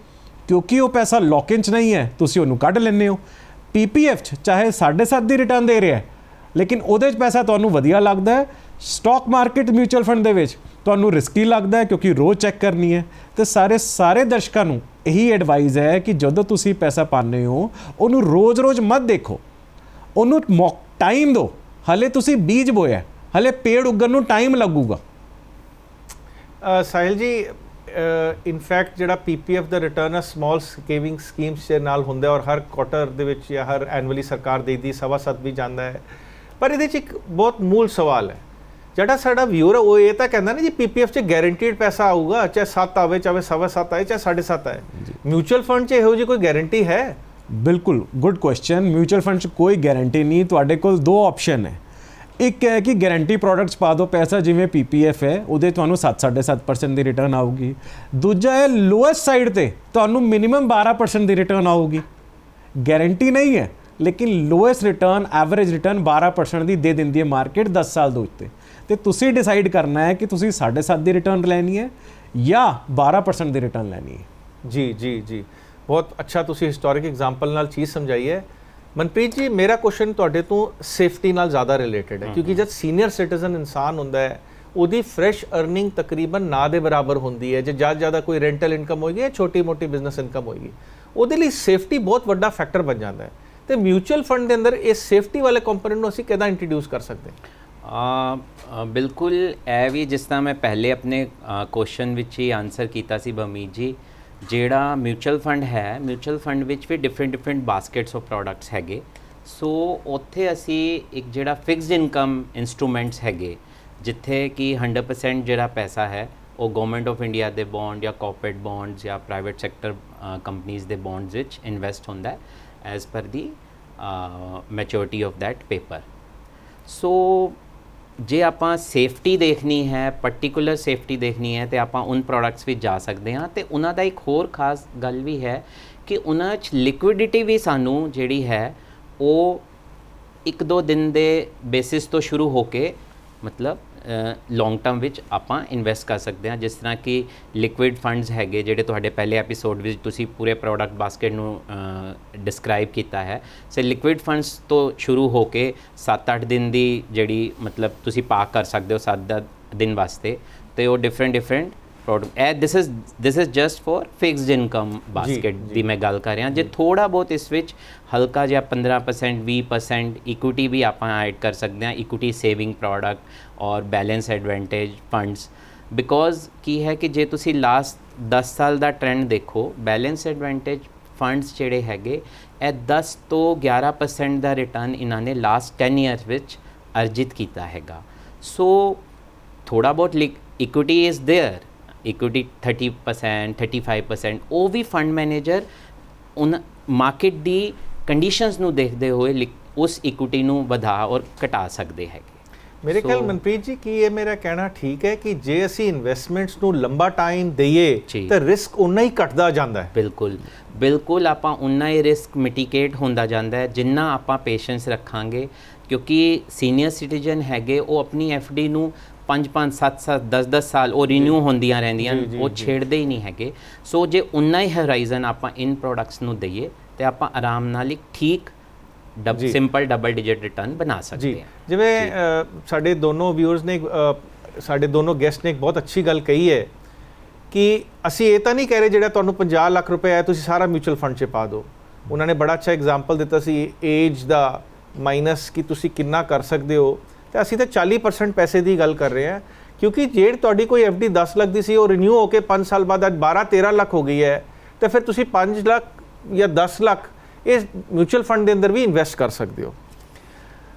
ਕਿਉਂਕਿ ਉਹ ਪੈਸਾ ਲੌਕ ਇਨ ਚ ਨਹੀਂ ਹੈ, ਤੁਸੀਂ ਉਹਨੂੰ ਕੱਢ ਲੈਂਦੇ ਹੋ। ਪੀਪੀਐਫ ਚ ਚਾਹੇ 7.5 ਦੀ ਰਿਟਰਨ ਦੇ ਰਿਹਾ ਹੈ, ਲੇਕਿਨ ਉਹਦੇ 'ਚ ਪੈਸਾ ਤੁਹਾਨੂੰ ਵਧੀਆ ਲੱਗਦਾ ਹੈ। ਸਟਾਕ ਮਾਰਕੀਟ ਮਿਊਚੁਅਲ ਫੰਡ ਦੇ ਵਿੱਚ ਤੁਹਾਨੂੰ ਰਿਸਕੀ ਲੱਗਦਾ ਹੈ ਕਿਉਂਕਿ ਰੋਜ਼ ਚੈੱਕ ਕਰਨੀ ਹੈ। ਤੇ ਸਾਰੇ ਸਾਰੇ ਦਰਸ਼ਕਾਂ ਨੂੰ ਇਹੀ ਐਡਵਾਈਸ ਹੈ ਕਿ ਜਦੋਂ ਤੁਸੀਂ ਪੈਸਾ ਪਾਉਂਦੇ ਹੋ, ਉਹਨੂੰ ਰੋਜ਼-ਰੋਜ਼ ਮਤ ਦੇਖੋ। ਉਹਨੂੰ ਟਾਈਮ ਦਿਓ। ਹਲੇ ਤੁਸੀਂ ਬੀਜ ਬੋਇਆ ਹਲੇ ਪੇੜ ਉੱਗਣ ਨੂੰ ਟਾਈਮ ਲੱਗੂਗਾ। ਸਾਹਿਲ ਜੀ ਇਨ ਫੈਕਟ ਜਿਹੜਾ ਪੀਪੀਐਫ ਦਾ ਰਿਟਰਨ ਹੈ ਸਮਾਲ ਸੇਵਿੰਗ ਸਕੀਮਸ ਦੇ ਨਾਲ ਹੁੰਦਾ ਔਰ ਹਰ ਕੁਆਟਰ ਦੇ ਵਿੱਚ ਜਾਂ ਹਰ ਐਨੂਅਲੀ ਸਰਕਾਰ ਦੇਦੀ ਸਵਾ ਸੱਤ ਵੀ ਜਾਂਦਾ ਹੈ। ਪਰ ਇਹਦੇ ਚ ਇੱਕ ਬਹੁਤ ਮੂਲ ਸਵਾਲ ਹੈ। ਜਿਹੜਾ ਸਾਡਾ ਵਿਊਅਰ ਹੈ ਉਹ ਇਹ ਤਾਂ ਕਹਿੰਦਾ ਨਾ ਜੀ ਪੀਪੀਐਫ ਚ ਗਾਰੰਟੀਡ ਪੈਸਾ ਆਊਗਾ ਚਾਹੇ 7 ਆਵੇ ਚਾਹੇ ਸਵਾ ਸੱਤ ਆਏ ਚਾਹੇ 7.5 ਆਏ। ਮਿਊਚੁਅਲ ਫੰਡ ਚ ਇਹੋ ਜਿਹੀ ਕੋਈ ਗਾਰੰਟੀ ਹੈ? ਬਿਲਕੁਲ ਗੁੱਡ ਕੁਐਸਚਨ ਮਿਊਚੁਅਲ ਫੰਡ 'ਚ ਕੋਈ ਗਾਰੰਟੀ ਨਹੀਂ। ਤੁਹਾਡੇ ਕੋਲ ਦੋ ਆਪਸ਼ਨ ਹੈ। ਇੱਕ ਹੈ ਕਿ ਗਾਰੰਟੀ ਪ੍ਰੋਡਕਟਸ ਪਾ ਦਿਓ, ਪੈਸਾ ਜਿਵੇਂ ਪੀਪੀਐਫ ਹੈ, ਉਹਦੇ ਤੁਹਾਨੂੰ 7.5% ਦੀ ਰਿਟਰਨ ਆਊਗੀ। ਦੂਜਾ ਹੈ ਲੋਐਸਟ ਸਾਈਡ ਤੇ ਤੁਹਾਨੂੰ ਮਿਨੀਮਮ 12% ਦੀ ਰਿਟਰਨ ਆਊਗੀ। ਗਾਰੰਟੀ ਨਹੀਂ ਹੈ, ਲੇਕਿਨ ਲੋਐਸਟ ਰਿਟਰਨ ਐਵਰੇਜ ਰਿਟਰਨ 12% ਦੀ ਦੇ ਦਿੰਦੀ ਹੈ ਮਾਰਕੀਟ 10 ਸਾਲ ਦੇ ਉੱਤੇ। ਤੇ ਤੁਸੀਂ ਡਿਸਾਈਡ ਕਰਨਾ ਹੈ ਕਿ ਤੁਸੀਂ 7.5 ਦੀ ਰਿਟਰਨ ਲੈਣੀ ਹੈ ਜਾਂ 12% ਦੀ ਰਿਟਰਨ ਲੈਣੀ ਹੈ। ਜੀ ਜੀ ਜੀ। ਬਹੁਤ ਅੱਛਾ ਤੁਸੀਂ ਹਿਸਟੋਰਿਕ ਐਗਜ਼ਾਮਪਲ ਨਾਲ ਚੀਜ਼ ਸਮਝਾਈ ਹੈ। ਮਨਪ੍ਰੀਤ ਜੀ ਮੇਰਾ ਕੁਐਸਚਨ ਤੁਹਾਡੇ ਤੋਂ ਸੇਫਟੀ ਨਾਲ ਜ਼ਿਆਦਾ ਰਿਲੇਟਡ ਹੈ ਕਿਉਂਕਿ ਜਦ ਸੀਨੀਅਰ ਸਿਟੀਜ਼ਨ ਇਨਸਾਨ ਹੁੰਦਾ ਹੈ ਉਹਦੀ ਫਰੈਸ਼ ਅਰਨਿੰਗ ਤਕਰੀਬਨ ਨਾ ਦੇ ਬਰਾਬਰ ਹੁੰਦੀ ਹੈ। ਜੇ ਜ਼ਿਆਦਾ ਜ਼ਿਆਦਾ ਕੋਈ ਰੈਂਟਲ ਇਨਕਮ ਹੋਏਗੀ ਜਾਂ ਛੋਟੀ ਮੋਟੀ ਬਿਜ਼ਨਸ ਇਨਕਮ ਹੋਏਗੀ ਉਹਦੇ ਲਈ ਸੇਫਟੀ ਬਹੁਤ ਵੱਡਾ ਫੈਕਟਰ ਬਣ ਜਾਂਦਾ ਹੈ। ਤੇ ਮਿਊਚੁਅਲ ਫੰਡ ਦੇ ਅੰਦਰ ਇਸ ਸੇਫਟੀ ਵਾਲੇ ਕੰਪੋਨੈਂਟ ਨੂੰ ਅਸੀਂ ਕਿਦਾਂ ਇੰਟਰੋਡਿਊਸ ਕਰ ਸਕਦੇ ਹਾਂ? ਆ ਬਿਲਕੁਲ ਇਹ ਵੀ ਜਿਸ ਤਰ੍ਹਾਂ ਮੈਂ ਪਹਿਲੇ ਆਪਣੇ ਕੁਐਸਚਨ ਵਿੱਚ ਹੀ ਆਨਸਰ ਕੀਤਾ ਸੀ ਬਮੀਤ ਜੀ ਜਿਹੜਾ ਮਿਊਚੁਅਲ ਫੰਡ ਹੈ ਮਿਊਚੁਅਲ ਫੰਡ ਵਿੱਚ ਵੀ different different baskets of products ਹੈਗੇ। ਸੋ ਉੱਥੇ ਅਸੀਂ ਇੱਕ ਜਿਹੜਾ ਫਿਕਸਡ ਇਨਕਮ ਇਨਸਟਰੂਮੈਂਟਸ ਹੈਗੇ, ਜਿੱਥੇ ਕਿ 100% ਜਿਹੜਾ ਪੈਸਾ ਹੈ, ਉਹ ਗਵਰਨਮੈਂਟ ਆਫ ਇੰਡੀਆ ਦੇ ਬੌਂਡ ਜਾਂ ਕਾਰਪੋਰੇਟ ਬੌਂਡਸ ਜਾਂ ਪ੍ਰਾਈਵੇਟ ਸੈਕਟਰ ਕੰਪਨੀਆਂ ਦੇ ਬੌਂਡਸ ਵਿੱਚ ਇਨਵੈਸਟ ਹੁੰਦਾ ਹੈ as per the maturity of that paper so ਜੇ ਆਪਾਂ ਸੇਫਟੀ ਦੇਖਣੀ ਹੈ ਪਾਰਟਿਕੂਲਰ ਸੇਫਟੀ ਦੇਖਣੀ ਹੈ, ਤੇ ਆਪਾਂ ਉਨ ਪ੍ਰੋਡਕਟਸ ਵਿੱਚ ਜਾ ਸਕਦੇ ਹਾਂ, ਤੇ ਉਹਨਾਂ ਦਾ ਇੱਕ ਹੋਰ ਖਾਸ ਗੱਲ ਵੀ ਹੈ ਕਿ ਉਹਨਾਂ 'ਚ ਲਿਕੁਇਡਿਟੀ ਵੀ ਸਾਨੂੰ ਜਿਹੜੀ ਹੈ, ਉਹ ਇੱਕ ਦੋ ਦਿਨ ਦੇ ਬੇਸਿਸ ਤੋਂ ਸ਼ੁਰੂ ਹੋ ਕੇ ਮਤਲਬ ਲੌਂਗ ਟਰਮ ਵਿੱਚ ਆਪਾਂ ਇਨਵੈਸਟ ਕਰ ਸਕਦੇ ਹਾਂ। ਜਿਸ ਤਰ੍ਹਾਂ ਕਿ ਲਿਕੁਇਡ ਫੰਡਸ ਹੈਗੇ ਜਿਹੜੇ ਤੁਹਾਡੇ ਪਹਿਲੇ ਐਪੀਸੋਡ ਵਿੱਚ ਤੁਸੀਂ ਪੂਰੇ ਪ੍ਰੋਡਕਟ ਬਾਸਕਟ ਨੂੰ ਡਿਸਕ੍ਰਾਈਬ ਕੀਤਾ ਹੈ। ਸੇ ਲਿਕੁਇਡ ਫੰਡਸ ਤੋਂ ਸ਼ੁਰੂ ਹੋ ਕੇ 7-8 ਦਿਨ ਦੀ ਜਿਹੜੀ ਮਤਲਬ ਤੁਸੀਂ ਪਾਕ ਕਰ ਸਕਦੇ ਹੋ 7 ਦਿਨ ਵਾਸਤੇ। ਤੇ ਉਹ different different product this eh, is this is just for fixed income basket ਦੀ ਮੈਂ ਗੱਲ ਕਰ ਰਿਹਾ। ਜੇ ਥੋੜਾ ਬਹੁਤ ਇਸ ਵਿੱਚ ਹਲਕਾ ਜਿਹਾ 15% 20% ਇਕੁਇਟੀ ਵੀ ਆਪਾਂ ਐਡ ਕਰ ਸਕਦੇ ਹਾਂ। ਇਕੁਇਟੀ ਸੇਵਿੰਗ ਪ੍ਰੋਡਕਟ ਔਰ ਬੈਲੈਂਸ ਐਡਵਾਂਟੇਜ ਫੰਡਸ ਬਿਕੋਜ਼ ਕੀ ਹੈ ਕਿ ਜੇ ਤੁਸੀਂ ਲਾਸਟ 10 ਸਾਲ ਦਾ ਟ੍ਰੈਂਡ ਦੇਖੋ ਬੈਲੈਂਸ ਐਡਵਾਂਟੇਜ ਫੰਡਸ ਜਿਹੜੇ ਹੈਗੇ ਇਹ 10 ਤੋਂ 11% ਦਾ ਰਿਟਰਨ ਇਹਨਾਂ ਨੇ ਲਾਸਟ 10 ਇਅਰਸ ਵਿੱਚ ਅਰਜਿਤ ਕੀਤਾ ਹੈਗਾ। ਸੋ ਥੋੜਾ ਬਹੁਤ like equity is there equity 30% 35% ਉਹ ਵੀ ਫੰਡ ਮੈਨੇਜਰ ਉਨ ਮਾਰਕੀਟ ਦੀ ਕੰਡੀਸ਼ਨਸ ਨੂੰ ਦੇਖਦੇ ਹੋਏ ਉਸ ਇਕੁਇਟੀ ਨੂੰ ਵਧਾ ਔਰ ਘਟਾ ਸਕਦੇ ਹੈਗੇ ਮੇਰੇ ਖਿਆਲ ਮਨਪ੍ਰੀਤ ਜੀ ਕੀ ਇਹ ਮੇਰਾ ਕਹਿਣਾ ਠੀਕ ਹੈ ਕਿ ਜੇ ਅਸੀਂ ਇਨਵੈਸਟਮੈਂਟਸ ਨੂੰ ਲੰਬਾ ਟਾਈਮ ਦਈਏ। ਤਾਂ ਰਿਸਕ ਉਨਾ ਹੀ ਘਟਦਾ ਜਾਂਦਾ ਹੈ ਬਿਲਕੁਲ ਬਿਲਕੁਲ ਆਪਾਂ ਉਨਾ ਹੀ ਰਿਸਕ ਮਿਟੀਗੇਟ ਹੁੰਦਾ ਜਾਂਦਾ ਹੈ ਜਿੰਨਾ ਆਪਾਂ ਪੇਸ਼ੈਂਸ ਰੱਖਾਂਗੇ ਕਿਉਂਕਿ ਸੀਨੀਅਰ ਸਿਟੀਜ਼ਨ ਹੈਗੇ ਉਹ ਆਪਣੀ ਡੀ ਨੂੰ 5 5 7 7 10 10 ਸਾਲ ਉਹ ਰੀਨਿਊ ਹੁੰਦੀਆਂ ਰਹਿੰਦੀਆਂ ਉਹ। ਛੇੜਦੇ ਹੀ ਨਹੀਂ ਹੈਗੇ। ਸੋ ਜੇ ਉਨਾ ਹੀ ਹੋਰਾਈਜ਼ਨ ਆਪਾਂ ਇਨ ਪ੍ਰੋਡਕਟਸ ਨੂੰ ਦਈਏ ਤੇ ਆਪਾਂ ਆਰਾਮ ਨਾਲ ਇੱਕ ਠੀਕ ਡਬ। ਸਿੰਪਲ ਡਬਲ ਡਿਜਿਟ ਰਿਟਰਨ ਬਣਾ ਸਕਦੇ ਹਾਂ। ਜਿਵੇਂ ਸਾਡੇ ਦੋਨੋਂ ਵਿਊਅਰਸ ਨੇ ਸਾਡੇ ਦੋਨੋਂ ਗੈਸਟ ਨੇ ਇੱਕ ਬਹੁਤ ਅੱਛੀ ਗੱਲ ਕਹੀ ਹੈ ਕਿ ਅਸੀਂ ਇਹ ਤਾਂ ਨਹੀਂ ਕਹਿ ਰਹੇ ਜਿਹੜਾ ਤੁਹਾਨੂੰ 50 ਲੱਖ ਰੁਪਏ ਹੈ ਤੁਸੀਂ ਸਾਰਾ ਮਿਊਚੁਅਲ ਫੰਡ 'ਚ ਪਾ ਦਿਓ। ਉਹਨਾਂ ਨੇ ਬੜਾ ਅੱਛਾ ਐਗਜ਼ਾਮਪਲ ਦਿੱਤਾ ਸੀ ਏਜ ਦਾ ਮਾਈਨਸ ਕਿ ਤੁਸੀਂ ਕਿੰਨਾ ਕਰ ਸਕਦੇ ਹੋ। ਤੇ ਅਸੀਂ ਤਾਂ 40% ਪੈਸੇ ਦੀ ਗੱਲ ਕਰ ਰਹੇ ਹਾਂ ਕਿਉਂਕਿ ਜਿਹੜੀ ਤੁਹਾਡੀ ਕੋਈ ਡੀ 10 ਲੱਖ ਦੀ ਸੀ ਉਹ ਰੀਨਿਊ ਹੋ ਕੇ 5 ਸਾਲ ਬਾਅਦ ਅੱਜ 12 13 ਲੱਖ ਹੋ ਗਈ ਹੈ ਤੇ ਫਿਰ ਤੁਸੀਂ 5 ਲੱਖ ਜਾਂ 10 ਲੱਖ ਇਸ ਮਿਊਚੁਅਲ ਫੰਡ ਦੇ ਅੰਦਰ ਵੀ ਇਨਵੈਸਟ ਕਰ ਸਕਦੇ ਹੋ।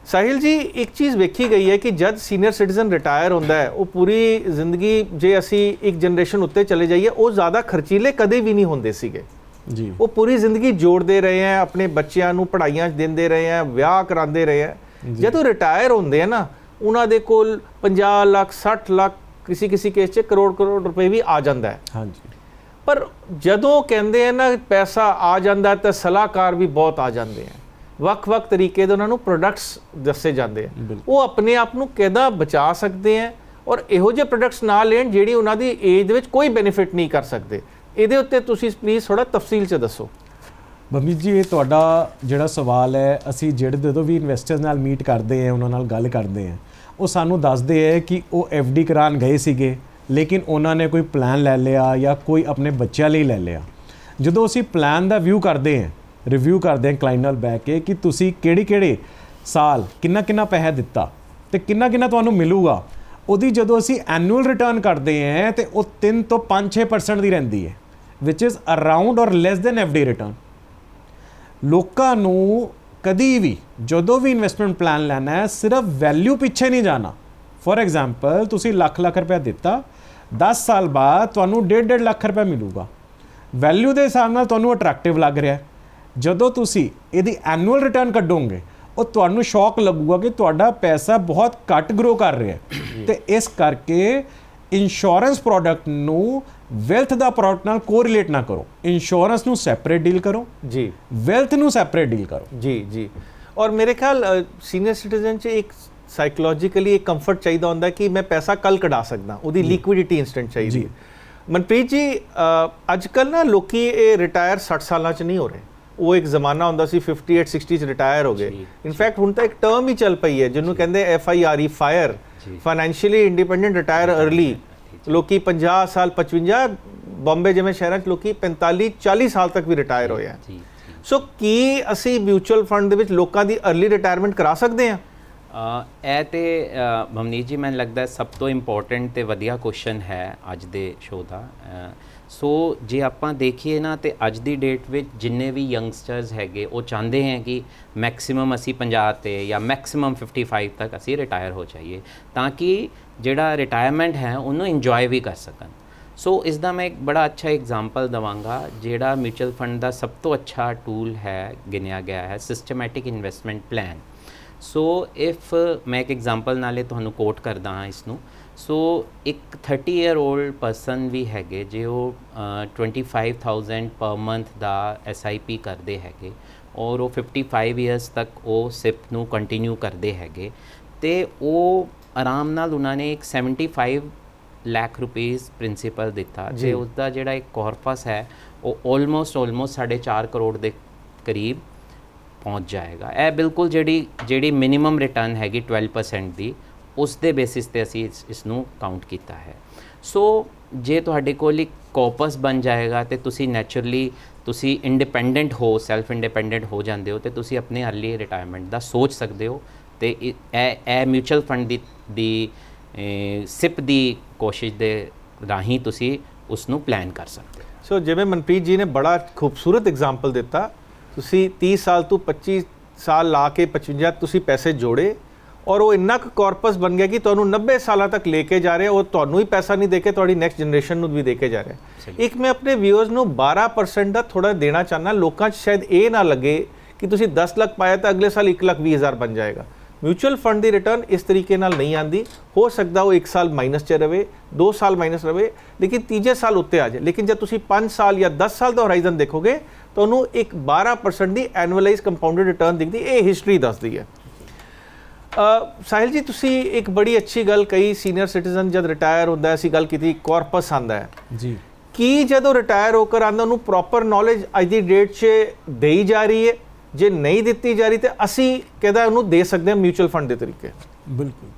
ਸਾਹਿਲ ਜੀ ਇੱਕ ਚੀਜ਼ ਵੇਖੀ ਗਈ ਹੈ ਕਿ ਜਦ ਸੀਨੀਅਰ ਸਿਟੀਜ਼ਨ ਰਿਟਾਇਰ ਹੁੰਦਾ ਹੈ ਉਹ ਪੂਰੀ ਜ਼ਿੰਦਗੀ ਜੇ ਅਸੀਂ ਇੱਕ ਜਨਰੇਸ਼ਨ ਉੱਤੇ ਚਲੇ ਜਾਈਏ ਉਹ ਜ਼ਿਆਦਾ ਖਰਚੀਲੇ ਕਦੇ ਵੀ ਨਹੀਂ ਹੁੰਦੇ ਸੀਗੇ। ਜੀ। ਉਹ ਪੂਰੀ ਜ਼ਿੰਦਗੀ ਜੋੜਦੇ ਰਹੇ ਆ ਆਪਣੇ ਬੱਚਿਆਂ ਨੂੰ ਪੜ੍ਹਾਈਆਂ ਦਿੰਦੇ ਰਹੇ ਆ ਵਿਆਹ ਕਰਾਉਂਦੇ ਰਹੇ ਆ ਜਦੋਂ ਰਿਟਾਇਰ ਹੁੰਦੇ ਆ ਨਾ ਉਹਨਾਂ ਦੇ ਕੋਲ 50 ਲੱਖ 60 ਲੱਖ ਕਿਸੇ ਕਿਸੇ ਕੇਸ 'ਚ ਕਰੋੜ ਕਰੋੜ ਰੁਪਏ ਵੀ ਆ ਜਾਂਦਾ ਹੈ। ਹਾਂਜੀ। ਪਰ ਜਦੋਂ ਕਹਿੰਦੇ ਆ ਨਾ ਪੈਸਾ ਆ ਜਾਂਦਾ ਤਾਂ ਸਲਾਹਕਾਰ ਵੀ ਬਹੁਤ ਆ ਜਾਂਦੇ ਆ। ਵੱਖ-ਵੱਖ ਤਰੀਕੇ ਦੇ ਉਹਨਾਂ ਨੂੰ ਪ੍ਰੋਡਕਟਸ ਦੱਸੇ ਜਾਂਦੇ ਆ। ਉਹ ਆਪਣੇ ਆਪ ਨੂੰ ਕਿੱਦਾਂ ਬਚਾ ਸਕਦੇ ਆ ਔਰ ਇਹੋ ਜਿਹੇ ਪ੍ਰੋਡਕਟਸ ਨਾ ਲੈਣ ਜਿਹੜੀ ਉਹਨਾਂ ਦੀ ਏਜ ਦੇ ਵਿੱਚ ਕੋਈ ਬੈਨੀਫਿਟ ਨਹੀਂ ਕਰ ਸਕਦੇ। ਇਹਦੇ ਉੱਤੇ ਤੁਸੀਂ ਪਲੀਜ਼ ਥੋੜਾ ਤਫਸੀਲ ਚ ਦੱਸੋ। ਬੰਮੀ ਜੀ, ਇਹ ਤੁਹਾਡਾ ਜਿਹੜਾ ਸਵਾਲ ਹੈ, ਅਸੀਂ ਜਿਹੜੇ ਜਦੋਂ ਵੀ ਇਨਵੈਸਟਰਸ ਨਾਲ ਮੀਟ ਕਰਦੇ ਆ ਉਹਨਾਂ ਨਾਲ ਗੱਲ ਕਰਦੇ ਆ ਉਹ ਸਾਨੂੰ ਦੱਸਦੇ ਆ ਕਿ ਉਹ ਡੀ ਕਰਾਉਣ ਗਏ ਸੀਗੇ, ਲੇਕਿਨ ਉਹਨਾਂ ਨੇ ਕੋਈ ਪਲਾਨ ਲੈ ਲਿਆ ਜਾਂ ਕੋਈ ਆਪਣੇ ਬੱਚਿਆਂ ਲਈ ਲੈ ਲਿਆ। ਜਦੋਂ ਅਸੀਂ ਪਲਾਨ ਦਾ ਵਿਊ ਕਰਦੇ ਆ ਰਿਵਿਊ ਕਰਦੇ ਆ ਕਲਾਇੰਟ ਨਾਲ ਬੈ ਕੇ ਕਿ ਤੁਸੀਂ ਕਿਹੜੇ ਕਿਹੜੇ ਸਾਲ ਕਿੰਨਾ ਕਿੰਨਾ ਪੈਸਾ ਦਿੱਤਾ ਤੇ ਕਿੰਨਾ ਕਿੰਨਾ ਤੁਹਾਨੂੰ ਮਿਲੂਗਾ, ਉਹਦੀ ਜਦੋਂ ਅਸੀਂ ਐਨੂਅਲ ਰਿਟਰਨ ਕਰਦੇ ਆ ਤੇ ਉਹ 3 ਤੋਂ 5-6% ਦੀ ਰਹਿੰਦੀ ਹੈ ਵਿਚ ਇਜ਼ ਅਰਾਊਂਡ ਔਰ ਲੈਸ ਦੈਨ ਡੀ ਰਿਟਰਨ ਲੋਕਾਂ ਨੂੰ ਕਦੀ ਵੀ, ਜਦੋਂ ਵੀ ਇਨਵੈਸਟਮੈਂਟ ਪਲਾਨ ਲੈਣਾ ਹੈ, ਸਿਰਫ ਵੈਲਿਊ ਪਿੱਛੇ ਨਹੀਂ ਜਾਣਾ। ਫੋਰ ਐਗਜ਼ਾਮਪਲ ਤੁਸੀਂ ਲੱਖ ਲੱਖ ਰੁਪਏ ਦਿੱਤਾ 10 ਸਾਲ ਬਾਅਦ ਤੁਹਾਨੂੰ 1.5 ਲੱਖ ਰੁਪਏ ਮਿਲੂਗਾ। ਵੈਲਿਊ ਦੇ ਹਿਸਾਬ ਨਾਲ ਤੁਹਾਨੂੰ ਅਟਰੈਕਟਿਵ ਲੱਗ ਰਿਹਾ ਜਦੋਂ ਤੁਸੀਂ ਇਹਦੀ ਐਨੂਅਲ ਰਿਟਰਨ ਕੱਢੋਗੇ, ਉਹ ਤੁਹਾਨੂੰ ਸ਼ੌਕ ਲੱਗੂਗਾ ਕਿ ਤੁਹਾਡਾ ਪੈਸਾ ਬਹੁਤ ਘੱਟ ਗਰੋ ਕਰ ਰਿਹਾ ਹੈ। ਤੇ ਇਸ ਕਰਕੇ ਇੰਸ਼ੋਰੈਂਸ ਪ੍ਰੋਡਕਟ ਨੂੰ ਵੈਲਥ ਦਾ ਪ੍ਰੋਡਕਟ ਨਾਲ ਕੋਰਿਲੇਟ ਨਾ ਕਰੋ। ਇੰਸ਼ੋਰੈਂਸ ਨੂੰ ਸੈਪਰੇਟ ਡੀਲ ਕਰੋ। ਜੀ। ਵੈਲਥ ਨੂੰ ਸੈਪਰੇਟ ਡੀਲ ਕਰੋ। ਜੀ ਜੀ। ਔਰ ਮੇਰੇ ਖਿਆਲ ਸੀਨੀਅਰ ਸਿਟੀਜ਼ਨ 'ਚ ਇੱਕ ਸਾਈਕੋਲੋਜੀਕਲੀ ਇੱਕ ਕੰਫਰਟ ਚਾਹੀਦਾ ਹੁੰਦਾ ਕਿ ਮੈਂ ਪੈਸਾ ਕੱਲ ਕਢਾ ਸਕਦਾ। ਉਹਦੀ ਲਿਕੁਇਡਿਟੀ ਇਨਸਟੈਂਟ ਚਾਹੀਦੀ। ਹੈ। ਮਨਪ੍ਰੀਤ ਜੀ ਅੱਜ ਕੱਲ ਨਾ ਲੋਕੀ ਇਹ ਰਿਟਾਇਰ 60 ਸਾਲਾਂ 'ਚ ਨਹੀਂ ਹੋ ਰਹੇ। ਉਹ ਇੱਕ ਜ਼ਮਾਨਾ ਹੁੰਦਾ ਸੀ 58 60 'ਚ ਰਿਟਾਇਰ ਹੋ ਗਏ। ਇਨਫੈਕਟ ਹੁਣ ਤਾਂ ਇੱਕ ਟਰਮ ਹੀ ਚੱਲ ਪਈ ਹੈ ਜਿਹਨੂੰ ਕਹਿੰਦੇ F I R E fire. Financially independent retire early ਲੋਕੀ 50 ਸਾਲ 55 ਬੰਬੇ ਜਿਵੇਂ ਸ਼ਹਿਰਾਂ 'ਚ ਲੋਕੀ 45 40 ਸਾਲ ਤੱਕ ਵੀ ਰਿਟਾਇਰ ਹੋਏ ਆ। ਸੋ ਕੀ ਅਸੀਂ ਮਿਊਚੁਅਲ ਫੰਡ ਦੇ ਵਿੱਚ ਲੋਕਾਂ ਦੀ ਅਰਲੀ ਰਿਟਾਇਰਮੈਂਟ ਕਰਾ ਸਕਦੇ ਆ? ਇਹ ਤੇ ਮਮਨੀਤ ਜੀ ਮੈਨੂੰ ਲੱਗਦਾ ਸਭ ਤੋਂ ਇੰਪੋਰਟੈਂਟ ਤੇ ਵਧੀਆ ਕੁਐਸਚਨ ਹੈ ਅੱਜ ਦੇ ਸ਼ੋਅ ਦਾ। ਸੋ ਜੇ ਆਪਾਂ ਦੇਖੀਏ ਨਾ ਤੇ ਅੱਜ ਦੀ ਡੇਟ ਵਿੱਚ ਜਿੰਨੇ ਵੀ ਯੰਗਸਟਰਸ ਹੈਗੇ, ਉਹ ਚਾਹੁੰਦੇ ਹੈ ਕਿ ਮੈਕਸਿਮਮ ਅਸੀਂ 50 ਤੇ ਜਾਂ ਮੈਕਸਿਮਮ 55 ਤੱਕ ਅਸੀਂ ਰਿਟਾਇਰ ਹੋ ਜਾਈਏ, ਤਾਂ ਕਿ ਜਿਹੜਾ ਰਿਟਾਇਰਮੈਂਟ ਹੈ, ਉਹਨੂੰ ਇੰਜੋਏ ਵੀ ਕਰ ਸਕਣ। ਸੋ ਇਸ ਦਾ ਮੈਂ ਇੱਕ ਬੜਾ ਅੱਛਾ ਐਗਜ਼ਾਮਪਲ ਦਵਾਂਗਾ, ਜਿਹੜਾ ਮਿਊਚੁਅਲ ਫੰਡ ਦਾ ਸਭ ਤੋਂ ਅੱਛਾ ਟੂਲ ਹੈ, ਗਿਣਿਆ ਗਿਆ ਹੈ systematic investment plan so if ਮੈਂ ਇੱਕ ਐਗਜ਼ਾਮਪਲ ਨਾਲੇ ਤੁਹਾਨੂੰ ਕੋਟ ਕਰਦਾ ਹਾਂ ਇਸ ਨੂੰ ਸੋ ਇੱਕ 30 ਇਅਰ 올ਡ ਪਰਸਨ ਵੀ ਹੈਗੇ ਜੇ ਉਹ ਅ, 25000 ਪਰ ਮੰਥ ਦਾ SIP ਕਰਦੇ ਹੈਗੇ ਔਰ ਉਹ 55 ਇਅਰਸ ਤੱਕ ਉਹ ਸਿਪ ਨੂੰ ਕੰਟੀਨਿਊ ਕਰਦੇ ਹੈਗੇ ਤੇ ਉਹ ਆਰਾਮ ਨਾਲ ਉਹਨਾਂ ਨੇ ਇੱਕ 75 ਲੱਖ ਰੁਪੀਸ ਪ੍ਰਿੰਸੀਪਲ ਦਿੱਤਾ ਜੀ। ਤੇ ਉਸ ਦਾ ਜਿਹੜਾ ਇੱਕ ਕਾਰਪਸ ਹੈ ਉਹ ਆਲਮੋਸਟ ਆਲਮੋਸਟ 4.5 ਕਰੋੜ ਦੇ ਕਰੀਬ ਪਹੁੰਚ ਜਾਏਗਾ ਇਹ ਬਿਲਕੁਲ ਜਿਹੜੀ ਜਿਹੜੀ ਮਿਨੀਮਮ ਰਿਟਰਨ ਹੈਗੀ 12% ਦੀ ਉਸ ਦੇ ਬੇਸਿਸ ਤੇ ਅਸੀਂ ਇਸ, ਇਸ ਨੂੰ ਕਾਊਂਟ ਕੀਤਾ ਹੈ। ਸੋ ਜੇ ਤੁਹਾਡੇ ਕੋਲ ਇੱਕ ਕੋਪਸ ਬਣ ਜਾਏਗਾ ਤੇ ਤੁਸੀਂ ਨੇਚਰਲੀ ਤੁਸੀਂ ਇੰਡੀਪੈਂਡੈਂਟ ਹੋ ਸੈਲਫ ਇੰਡੀਪੈਂਡੈਂਟ ਹੋ ਜਾਂਦੇ ਹੋ ਤੇ ਤੁਸੀਂ ਆਪਣੇ ਅਰਲੀ ਰਿਟਾਇਰਮੈਂਟ ਦਾ ਸੋਚ ਸਕਦੇ ਹੋ ਤੇ ਇਹ ਇਹ- ਇਹ ਮਿਊਚੁਅਲ ਫੰਡ ਦੀ ਦੀ ਸਿਪ ਦੀ ਕੋਸ਼ਿਸ਼ ਦੇ ਰਾਹੀਂ ਤੁਸੀਂ ਉਸ ਨੂੰ ਪਲਾਨ ਕਰ ਸਕਦੇ ਹੋ। ਸੋ ਜਿਵੇਂ ਮਨਪ੍ਰੀਤ ਜੀ ਨੇ ਬੜਾ ਖੂਬਸੂਰਤ ਐਗਜ਼ਾਮਪਲ ਦਿੱਤਾ ਤੁਸੀਂ 30 ਸਾਲ ਤੋਂ 25 ਸਾਲ ਲਾ ਕੇ 55 ਤੁਸੀਂ ਪੈਸੇ ਜੋੜੇ ਔਰ ਉਹ ਇੰਨਾ ਕੁ ਕਾਰਪਸ ਬਣ ਗਿਆ ਕਿ ਤੁਹਾਨੂੰ 90 ਸਾਲਾਂ ਤੱਕ ਲੈ ਕੇ ਜਾ ਰਿਹਾ ਉਹ ਤੁਹਾਨੂੰ ਹੀ ਪੈਸਾ ਨਹੀਂ ਦੇ ਕੇ ਤੁਹਾਡੀ ਨੈਕਸਟ ਜਨਰੇਸ਼ਨ ਨੂੰ ਵੀ ਦੇ ਕੇ ਜਾ ਰਿਹਾ ਇੱਕ ਮੈਂ ਆਪਣੇ ਵਿਊਅਰਸ ਨੂੰ 12% ਦਾ ਥੋੜਾ ਦੇਣਾ ਚਾਹਨਾ ਲੋਕਾਂ 'ਚ ਸ਼ਾਇਦ ਇਹ ਨਾ ਲੱਗੇ ਕਿ ਤੁਸੀਂ 10 ਲੱਖ ਪਾਇਆ ਤਾਂ ਅਗਲੇ ਸਾਲ 1 ਲੱਖ 20 ਹਜ਼ਾਰ ਬਣ ਜਾਏਗਾ। ਮਿਊਚੁਅਲ ਫੰਡ ਦੀ ਰਿਟਰਨ ਇਸ ਤਰੀਕੇ ਨਾਲ ਨਹੀਂ ਆਂਦੀ ਹੋ ਸਕਦਾ ਉਹ 1 ਸਾਲ ਮਾਈਨਸ 'ਚ ਰਵੇ 2 ਸਾਲ ਮਾਈਨਸ ਰਵੇ ਲੇਕਿਨ ਤੀਜੇ ਸਾਲ ਉੱਤੇ ਆ ਜਾਏ। ਲੇਕਿਨ ਜੇ ਤੁਸੀਂ 5 ਸਾਲ ਜਾਂ 10 ਸਾਲ ਦਾ ਹੋਰਾਈਜ਼ਨ ਦੇਖੋਗੇ ਤੁਹਾਨੂੰ ਇੱਕ 12% ਦੀ ਐਨੂਅਲਾਈਜ਼ ਕੰਪਾਊਂਡਡ ਰਿਟਰਨ ਦਿਖਦੀ ਇਹ ਹਿਸਟਰੀ ਦੱਸਦੀ ਹੈ। ਸਾਹਿਲ ਜੀ ਤੁਸੀਂ ਇੱਕ ਬੜੀ ਅੱਛੀ ਗੱਲ ਕਹੀ ਸੀਨੀਅਰ ਸਿਟੀਜ਼ਨ ਜਦ ਰਿਟਾਇਰ ਹੁੰਦਾ ਹੈ, ਅਸੀਂ ਗੱਲ ਕੀਤੀ ਕਾਰਪਸ ਆਂਦਾ ਹੈ। ਜੀ। ਕੀ ਜਦੋਂ ਰਿਟਾਇਰ ਹੋ ਕਰ ਆਂਦਾ ਉਹਨੂੰ ਪ੍ਰੋਪਰ ਨੌਲੇਜ ਅੱਜ ਦੀ ਡੇਟ 'ਚ ਦੇਈ ਜਾ ਰਹੀ ਹੈ? ਜੇ ਨਹੀਂ ਦਿੱਤੀ ਜਾ ਰਹੀ ਤੇ ਅਸੀਂ ਕਹਿੰਦਾ ਉਹਨੂੰ ਦੇ ਸਕਦੇ ਹਾਂ ਮਿਊਚੁਅਲ ਫੰਡ ਦੇ ਤਰੀਕੇ? ਬਿਲਕੁਲ।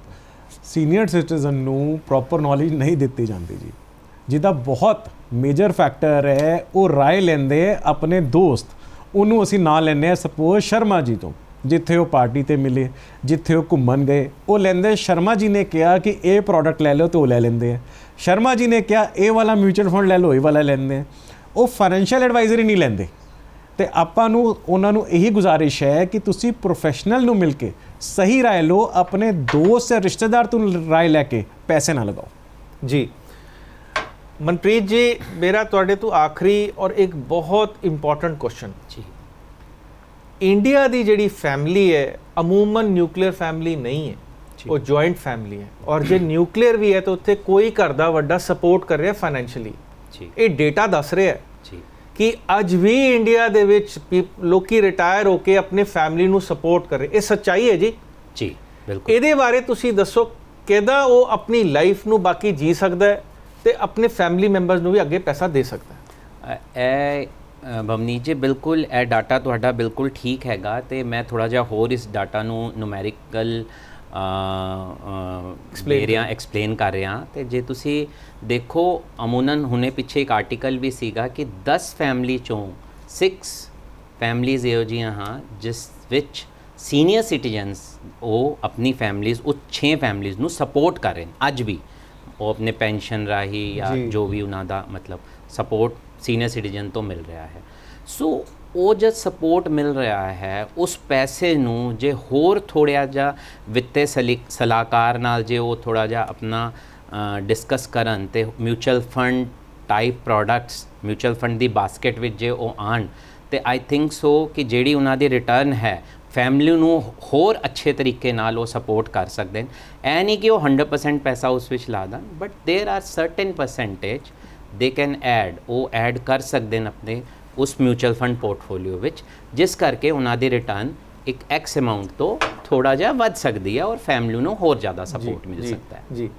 ਸੀਨੀਅਰ ਸਿਟੀਜ਼ਨ ਨੂੰ ਪ੍ਰੋਪਰ ਨੌਲੇਜ ਨਹੀਂ ਦਿੱਤੀ ਜਾਂਦੀ ਜੀ। ਜਿਹਦਾ ਬਹੁਤ ਮੇਜਰ ਫੈਕਟਰ ਹੈ ਉਹ ਰਾਏ ਲੈਂਦੇ ਆਪਣੇ ਦੋਸਤ। ਉਹਨੂੰ ਅਸੀਂ ਨਾਂ ਲੈਂਦੇ ਆ ਸਪੋਜ਼ ਸ਼ਰਮਾ ਜੀ ਤੋਂ। ਜਿੱਥੇ ਉਹ ਪਾਰਟੀ ਤੇ ਮਿਲੇ ਜਿੱਥੇ ਉਹ ਘੁੰਮਣ ਗਏ। ਉਹ ਲੈਂਦੇ ਸ਼ਰਮਾ ਜੀ ਨੇ ਕਿਹਾ ਕਿ ਇਹ ਪ੍ਰੋਡਕਟ ਲੈ ਲਓ ਤੇ ਉਹ ਲੈ ਲੈਂਦੇ ਆ। ਸ਼ਰਮਾ ਜੀ ਨੇ ਕਿਹਾ ਇਹ ਵਾਲਾ ਮਿਊਚੁਅਲ ਫੰਡ ਲੈ ਲਓ ਇਹ ਵਾਲਾ ਲੈਂਦੇ ਆ। ਉਹ ਫਾਈਨੈਂਸ਼ੀਅਲ ਐਡਵਾਈਜ਼ਰੀ ਨਹੀਂ ਲੈਂਦੇ। ਤੇ ਆਪਾਂ ਨੂੰ ਉਹਨਾਂ ਨੂੰ ਇਹੀ ਗੁਜ਼ਾਰਿਸ਼ ਹੈ ਕਿ ਤੁਸੀਂ ਪ੍ਰੋਫੈਸ਼ਨਲ ਨੂੰ ਮਿਲ ਕੇ ਸਹੀ ਰਾਏ ਲਓ ਆਪਣੇ ਦੋਸਤ ਜਾਂ ਰਿਸ਼ਤੇਦਾਰ ਤੋਂ ਰਾਏ ਲੈ ਕੇ ਪੈਸੇ ਨਾ ਲਗਾਓ। ਜੀ। ਮਨਪ੍ਰੀਤ ਜੀ ਮੇਰਾ ਤੁਹਾਡੇ ਤੋਂ ਆਖਰੀ ਔਰ ਇੱਕ ਬਹੁਤ ਇੰਪੋਰਟੈਂਟ ਕੁਐਸਚਨ ਜੀ। ਇੰਡੀਆ ਦੀ ਜਿਹੜੀ ਫੈਮਿਲੀ ਹੈ ਅਮੂਮਨ ਨਿਊਕਲੀਅਰ ਫੈਮਿਲੀ ਨਹੀਂ ਹੈ। ਉਹ ਜੁਆਇੰਟ ਫੈਮਿਲੀ ਹੈ। ਔਰ ਜੇ ਨਿਊਕਲੀਅਰ ਵੀ ਹੈ ਤਾਂ ਉੱਥੇ ਕੋਈ ਘਰ ਦਾ ਵੱਡਾ ਸਪੋਰਟ ਕਰ ਰਿਹਾ ਫਾਈਨੈਂਸ਼ੀਅਲੀ ਜੀ ਇਹ ਡੇਟਾ ਦੱਸ ਰਿਹਾ ਹੈ ਜੀ ਕਿ ਅੱਜ ਵੀ ਇੰਡੀਆ ਦੇ ਵਿੱਚ ਲੋਕੀ ਰਿਟਾਇਰ ਹੋ ਕੇ ਆਪਣੇ ਫੈਮਿਲੀ ਨੂੰ ਸਪੋਰਟ ਕਰ ਰਹੇ। ਇਹ ਸੱਚਾਈ ਹੈ ਜੀ। ਜੀ ਬਿਲਕੁਲ। ਇਹਦੇ ਬਾਰੇ ਤੁਸੀਂ ਦੱਸੋ ਕਿਦਾਂ ਉਹ ਆਪਣੀ ਲਾਈਫ ਨੂੰ ਬਾਕੀ ਜੀ ਸਕਦਾ ਹੈ ਤੇ ਆਪਣੇ ਫੈਮਿਲੀ ਮੈਂਬਰਸ ਨੂੰ ਵੀ ਅੱਗੇ ਪੈਸਾ ਦੇ ਸਕਦਾ ਹੈ? ਇਹ ਭਵਨੀਤ ਜੀ ਬਿਲਕੁਲ ਇਹ ਡਾਟਾ ਤੁਹਾਡਾ ਬਿਲਕੁਲ ਠੀਕ ਹੈਗਾ ਤੇ ਮੈਂ ਥੋੜਾ ਜਿਹਾ ਹੋਰ ਇਸ ਡਾਟਾ ਨੂੰ ਨੂਮੈਰੀਕਲ ਦੇ ਰਿਹਾ ਐਕਸਪਲੇਨ ਕਰ ਰਿਹਾ ਤੇ ਜੇ ਤੁਸੀਂ ਦੇਖੋ ਅਮੂਨਨ ਹੁਣੇ ਪਿੱਛੇ ਇੱਕ ਆਰਟੀਕਲ ਵੀ ਸੀਗਾ ਕਿ 10 ਫੈਮਿਲੀ ਚੋਂ 6 ਫੈਮਲੀਜ਼ ਇਹੋ ਜਿਹੀਆਂ ਹਾਂ ਜਿਸ ਵਿੱਚ ਸੀਨੀਅਰ ਸਿਟੀਜ਼ਨਸ ਉਹ ਆਪਣੀ ਫੈਮਲੀਜ਼ ਉਹ 6 ਫੈਮਲੀਜ਼ ਨੂੰ ਸਪੋਰਟ ਕਰ ਰਹੇ ਨੇ ਅੱਜ ਵੀ ਉਹ ਆਪਣੇ ਪੈਨਸ਼ਨ ਰਾਹੀਂ ਜੀ। ਜੋ ਵੀ ਉਹਨਾਂ ਦਾ ਮਤਲਬ ਸਪੋਰਟ ਸੀਨੀਅਰ ਸਿਟੀਜ਼ਨ ਤੋਂ ਮਿਲ ਰਿਹਾ ਹੈ ਸੋ ਉਹ ਜਦ ਸਪੋਰਟ ਮਿਲ ਰਿਹਾ ਹੈ ਉਸ ਪੈਸੇ ਨੂੰ ਜੇ ਹੋਰ ਥੋੜ੍ਹਾ ਜਿਹਾ ਵਿੱਤੇ ਸਲੀ- ਸਲਾਹਕਾਰ ਨਾਲ ਜੇ ਉਹ ਥੋੜਾ ਜਿਹਾ ਆਪਣਾ ਡਿਸਕਸ ਕਰਨ ਤੇ mutual fund type products mutual fund ਦੀ ਬਾਸਕਟ ਵਿੱਚ ਜੇ ਉਹ ਆਣ ਤੇ ਆਈ ਥਿੰਕ ਸੋ ਕਿ ਜਿਹੜੀ ਉਹਨਾਂ ਦੀ ਰਿਟਰਨ ਹੈ ਫੈਮਿਲੀ ਨੂੰ ਹੋਰ ਅੱਛੇ ਤਰੀਕੇ ਨਾਲ ਉਹ ਸਪੋਰਟ ਕਰ ਸਕਦੇ ਨੇ ਐ ਨਹੀਂ ਕਿ ਉਹ 100% ਪੈਸਾ ਉਸ ਵਿੱਚ ਲਾ ਦੇਣ but there are certain percentage they can add ਉਹ ਐਡ ਕਰ ਸਕਦੇ ਨੇ ਆਪਣੇ ਉਸ ਮਿਊਚੁਅਲ ਫੰਡ ਪੋਰਟਫੋਲੀਓ ਵਿੱਚ ਜਿਸ ਕਰਕੇ ਉਹਨਾਂ ਦੀ ਰਿਟਰਨ ਇੱਕ ਐਕਸ ਅਮਾਉਂਟ ਤੋਂ ਥੋੜਾ ਜਿਹਾ ਵੱਧ ਸਕਦੀ ਹੈ ਔਰ ਫੈਮਿਲੀ ਨੂੰ ਹੋਰ ਜ਼ਿਆਦਾ ਸਪੋਰਟ ਮਿਲ ਸਕਦਾ ਹੈ। ਜੀ।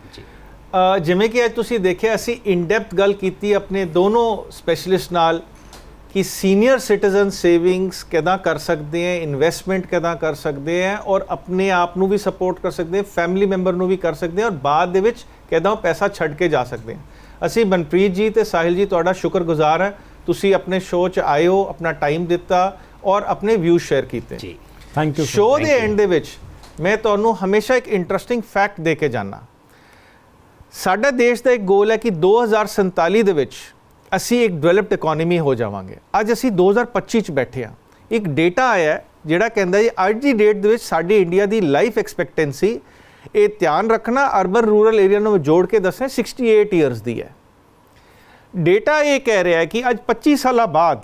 ਜਿਵੇਂ ਕਿ ਅੱਜ ਤੁਸੀਂ ਦੇਖਿਆ ਅਸੀਂ ਇਨ ਡੈਪਥ ਗੱਲ ਕੀਤੀ ਆਪਣੇ ਦੋਨੋਂ ਸਪੈਸ਼ਲਿਸਟ ਨਾਲ ਕਿ ਸੀਨੀਅਰ ਸਿਟੀਜ਼ਨ ਸੇਵਿੰਗਸ ਕਿਦਾਂ ਕਰ ਸਕਦੇ ਹੈ ਇਨਵੈਸਟਮੈਂਟ ਕਿਦਾਂ ਕਰ ਸਕਦੇ ਹੈ ਔਰ ਆਪਣੇ ਆਪ ਨੂੰ ਵੀ ਸਪੋਰਟ ਕਰ ਸਕਦੇ ਫੈਮਿਲੀ ਮੈਂਬਰ ਨੂੰ ਵੀ ਕਰ ਸਕਦੇ ਔਰ ਬਾਅਦ ਦੇ ਵਿੱਚ ਕਿਦਾਂ ਪੈਸਾ ਛੱਡ ਕੇ ਜਾ ਸਕਦੇ ਅਸੀਂ ਮਨਪ੍ਰੀਤ ਜੀ ਤੇ ਸਾਹਿਲ ਜੀ ਤੁਹਾਡਾ ਸ਼ੁਕਰਗੁਜ਼ਾਰ ਹਾਂ। ਤੁਸੀਂ ਆਪਣੇ ਸ਼ੋਅ 'ਚ ਆਏ ਹੋ ਆਪਣਾ ਟਾਈਮ ਦਿੱਤਾ ਔਰ ਆਪਣੇ ਵਿਊ ਸ਼ੇਅਰ ਕੀਤੇ। ਜੀ। ਥੈਂਕ ਯੂ ਸ਼ੋਅ ਦੇ ਐਂਡ ਦੇ ਵਿੱਚ ਮੈਂ ਤੁਹਾਨੂੰ ਹਮੇਸ਼ਾ ਇੱਕ ਇੰਟਰਸਟਿੰਗ ਫੈਕਟ ਦੇ ਕੇ ਜਾਣਾ ਸਾਡਾ ਦੇਸ਼ ਦਾ ਇੱਕ ਗੋਲ ਹੈ ਕਿ 2047 ਦੇ ਵਿੱਚ ਅਸੀਂ ਇੱਕ ਡਿਵੈਲਪਡ ਇਕਨੋਮੀ ਹੋ ਜਾਵਾਂਗੇ। ਅੱਜ ਅਸੀਂ 2025 ਚ ਬੈਠੇ ਹਾਂ। ਇੱਕ ਡੇਟਾ ਆਇਆ ਹੈ ਜਿਹੜਾ ਕਹਿੰਦਾ ਜੀ ਅੱਜ ਦੀ ਡੇਟ ਦੇ ਵਿੱਚ ਸਾਡੀ ਇੰਡੀਆ ਦੀ ਲਾਈਫ ਐਕਸਪੈਕਟੈਂਸੀ ਇਹ ਧਿਆਨ ਰੱਖਣਾ ਅਰਬਨ ਰੂਰਲ ਏਰੀਆ ਨੂੰ ਜੋੜ ਕੇ ਦੱਸਣਾ 68 ਇਅਰਸ ਦੀ ਹੈ। ਡੇਟਾ ਇਹ ਕਹਿ ਰਿਹਾ ਹੈ ਕਿ ਅੱਜ 25 ਸਾਲਾਂ ਬਾਅਦ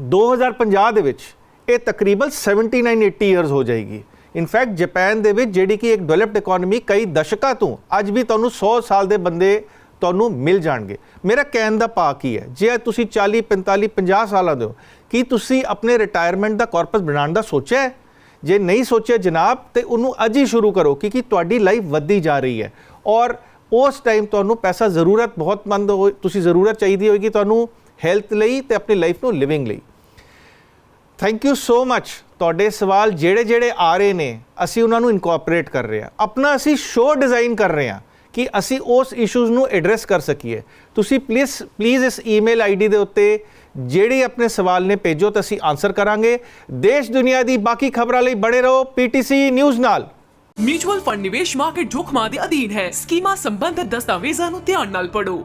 2050 ਦੇ ਵਿੱਚ ਇਹ ਤਕਰੀਬਨ 79 80 ਇਅਰਸ ਹੋ ਜਾਏਗੀ। ਇਨਫੈਕਟ ਜਾਪਾਨ ਦੇ ਵਿੱਚ ਜਿਹੜੀ ਕਿ ਇੱਕ ਡਿਵੈਲਪਡ ਇਕਨੋਮੀ ਕਈ ਦਸ਼ਕਾਂ ਤੋਂ, ਅੱਜ ਵੀ ਤੁਹਾਨੂੰ 100 ਸਾਲ ਦੇ ਬੰਦੇ ਤੁਹਾਨੂੰ ਮਿਲ ਜਾਣਗੇ। ਮੇਰਾ ਕਹਿਣ ਦਾ ਭਾਅ ਕੀ ਹੈ? ਜੇ ਤੁਸੀਂ 40 45 50 ਸਾਲਾਂ ਦੇ ਹੋ, ਕੀ ਤੁਸੀਂ ਆਪਣੇ ਰਿਟਾਇਰਮੈਂਟ ਦਾ ਕਾਰਪਸ ਬਣਾਉਣ ਦਾ ਸੋਚਿਆ ਹੈ? ਜੇ ਨਹੀਂ ਸੋਚਿਆ ਜਨਾਬ, ਤੇ ਉਹਨੂੰ ਅੱਜ ਹੀ ਸ਼ੁਰੂ ਕਰੋ, ਕਿਉਂਕਿ ਤੁਹਾਡੀ ਲਾਈਫ ਵੱਧਦੀ ਜਾ ਰਹੀ ਹੈ। ਔਰ ਉਸ ਟਾਈਮ ਤੁਹਾਨੂੰ ਪੈਸਾ ਜ਼ਰੂਰਤ, ਬਹੁਤ ਮੰਦ ਹੋ ਤੁਸੀਂ ਜ਼ਰੂਰਤ ਚਾਹੀਦੀ ਹੋਏਗੀ ਤੁਹਾਨੂੰ ਹੈਲਥ ਲਈ ਤੇ ਆਪਣੀ ਲਾਈਫ ਨੂੰ ਲਿਵਿੰਗ ਲਈ। ਥੈਂਕ ਯੂ ਸੋ ਮੱਚ ਤੁਹਾਡੇ ਸਵਾਲ ਜਿਹੜੇ ਜਿਹੜੇ ਆ ਰਹੇ ਨੇ, ਅਸੀਂ ਉਹਨਾਂ ਨੂੰ ਇਨਕੋਰਪੋਰੇਟ ਕਰ ਰਹੇ ਹਾਂ। ਆਪਣਾ ਅਸੀਂ ਸ਼ੋਅ ਡਿਜ਼ਾਈਨ ਕਰ ਰਹੇ ਹਾਂ ਕਿ ਅਸੀਂ ਉਸ ਇਸ਼ੂਜ਼ ਨੂੰ ਐਡਰੈਸ ਕਰ ਸਕੀਏ। ਤੁਸੀਂ ਪਲੀਜ਼ ਪਲੀਜ਼ ਇਸ ਈਮੇਲ ਆਈਡੀ ਦੇ ਉੱਤੇ ਜਿਹੜੇ ਆਪਣੇ ਸਵਾਲ ਨੇ ਭੇਜੋ ਤਾਂ ਅਸੀਂ ਆਨਸਰ ਕਰਾਂਗੇ। ਦੇਸ਼ ਦੁਨੀਆ ਦੀ ਬਾਕੀ ਖਬਰਾਂ ਲਈ ਬਣੇ ਰਹੋ ਪੀਟੀਸੀ ਨਿਊਜ਼ ਨਾਲ। ਮਿਊਚੁਅਲ ਫੰਡ ਨਿਵੇਸ਼ ਮਾਰਕੀਟ ਜੋਖਮਾਂ ਦੇ ਅਧੀਨ ਹੈ। ਸਕੀਮਾਂ ਸੰਬੰਧਤ ਦਸਤਾਵੇਜ਼ਾਂ ਨੂੰ ਧਿਆਨ ਨਾਲ ਪੜ੍ਹੋ।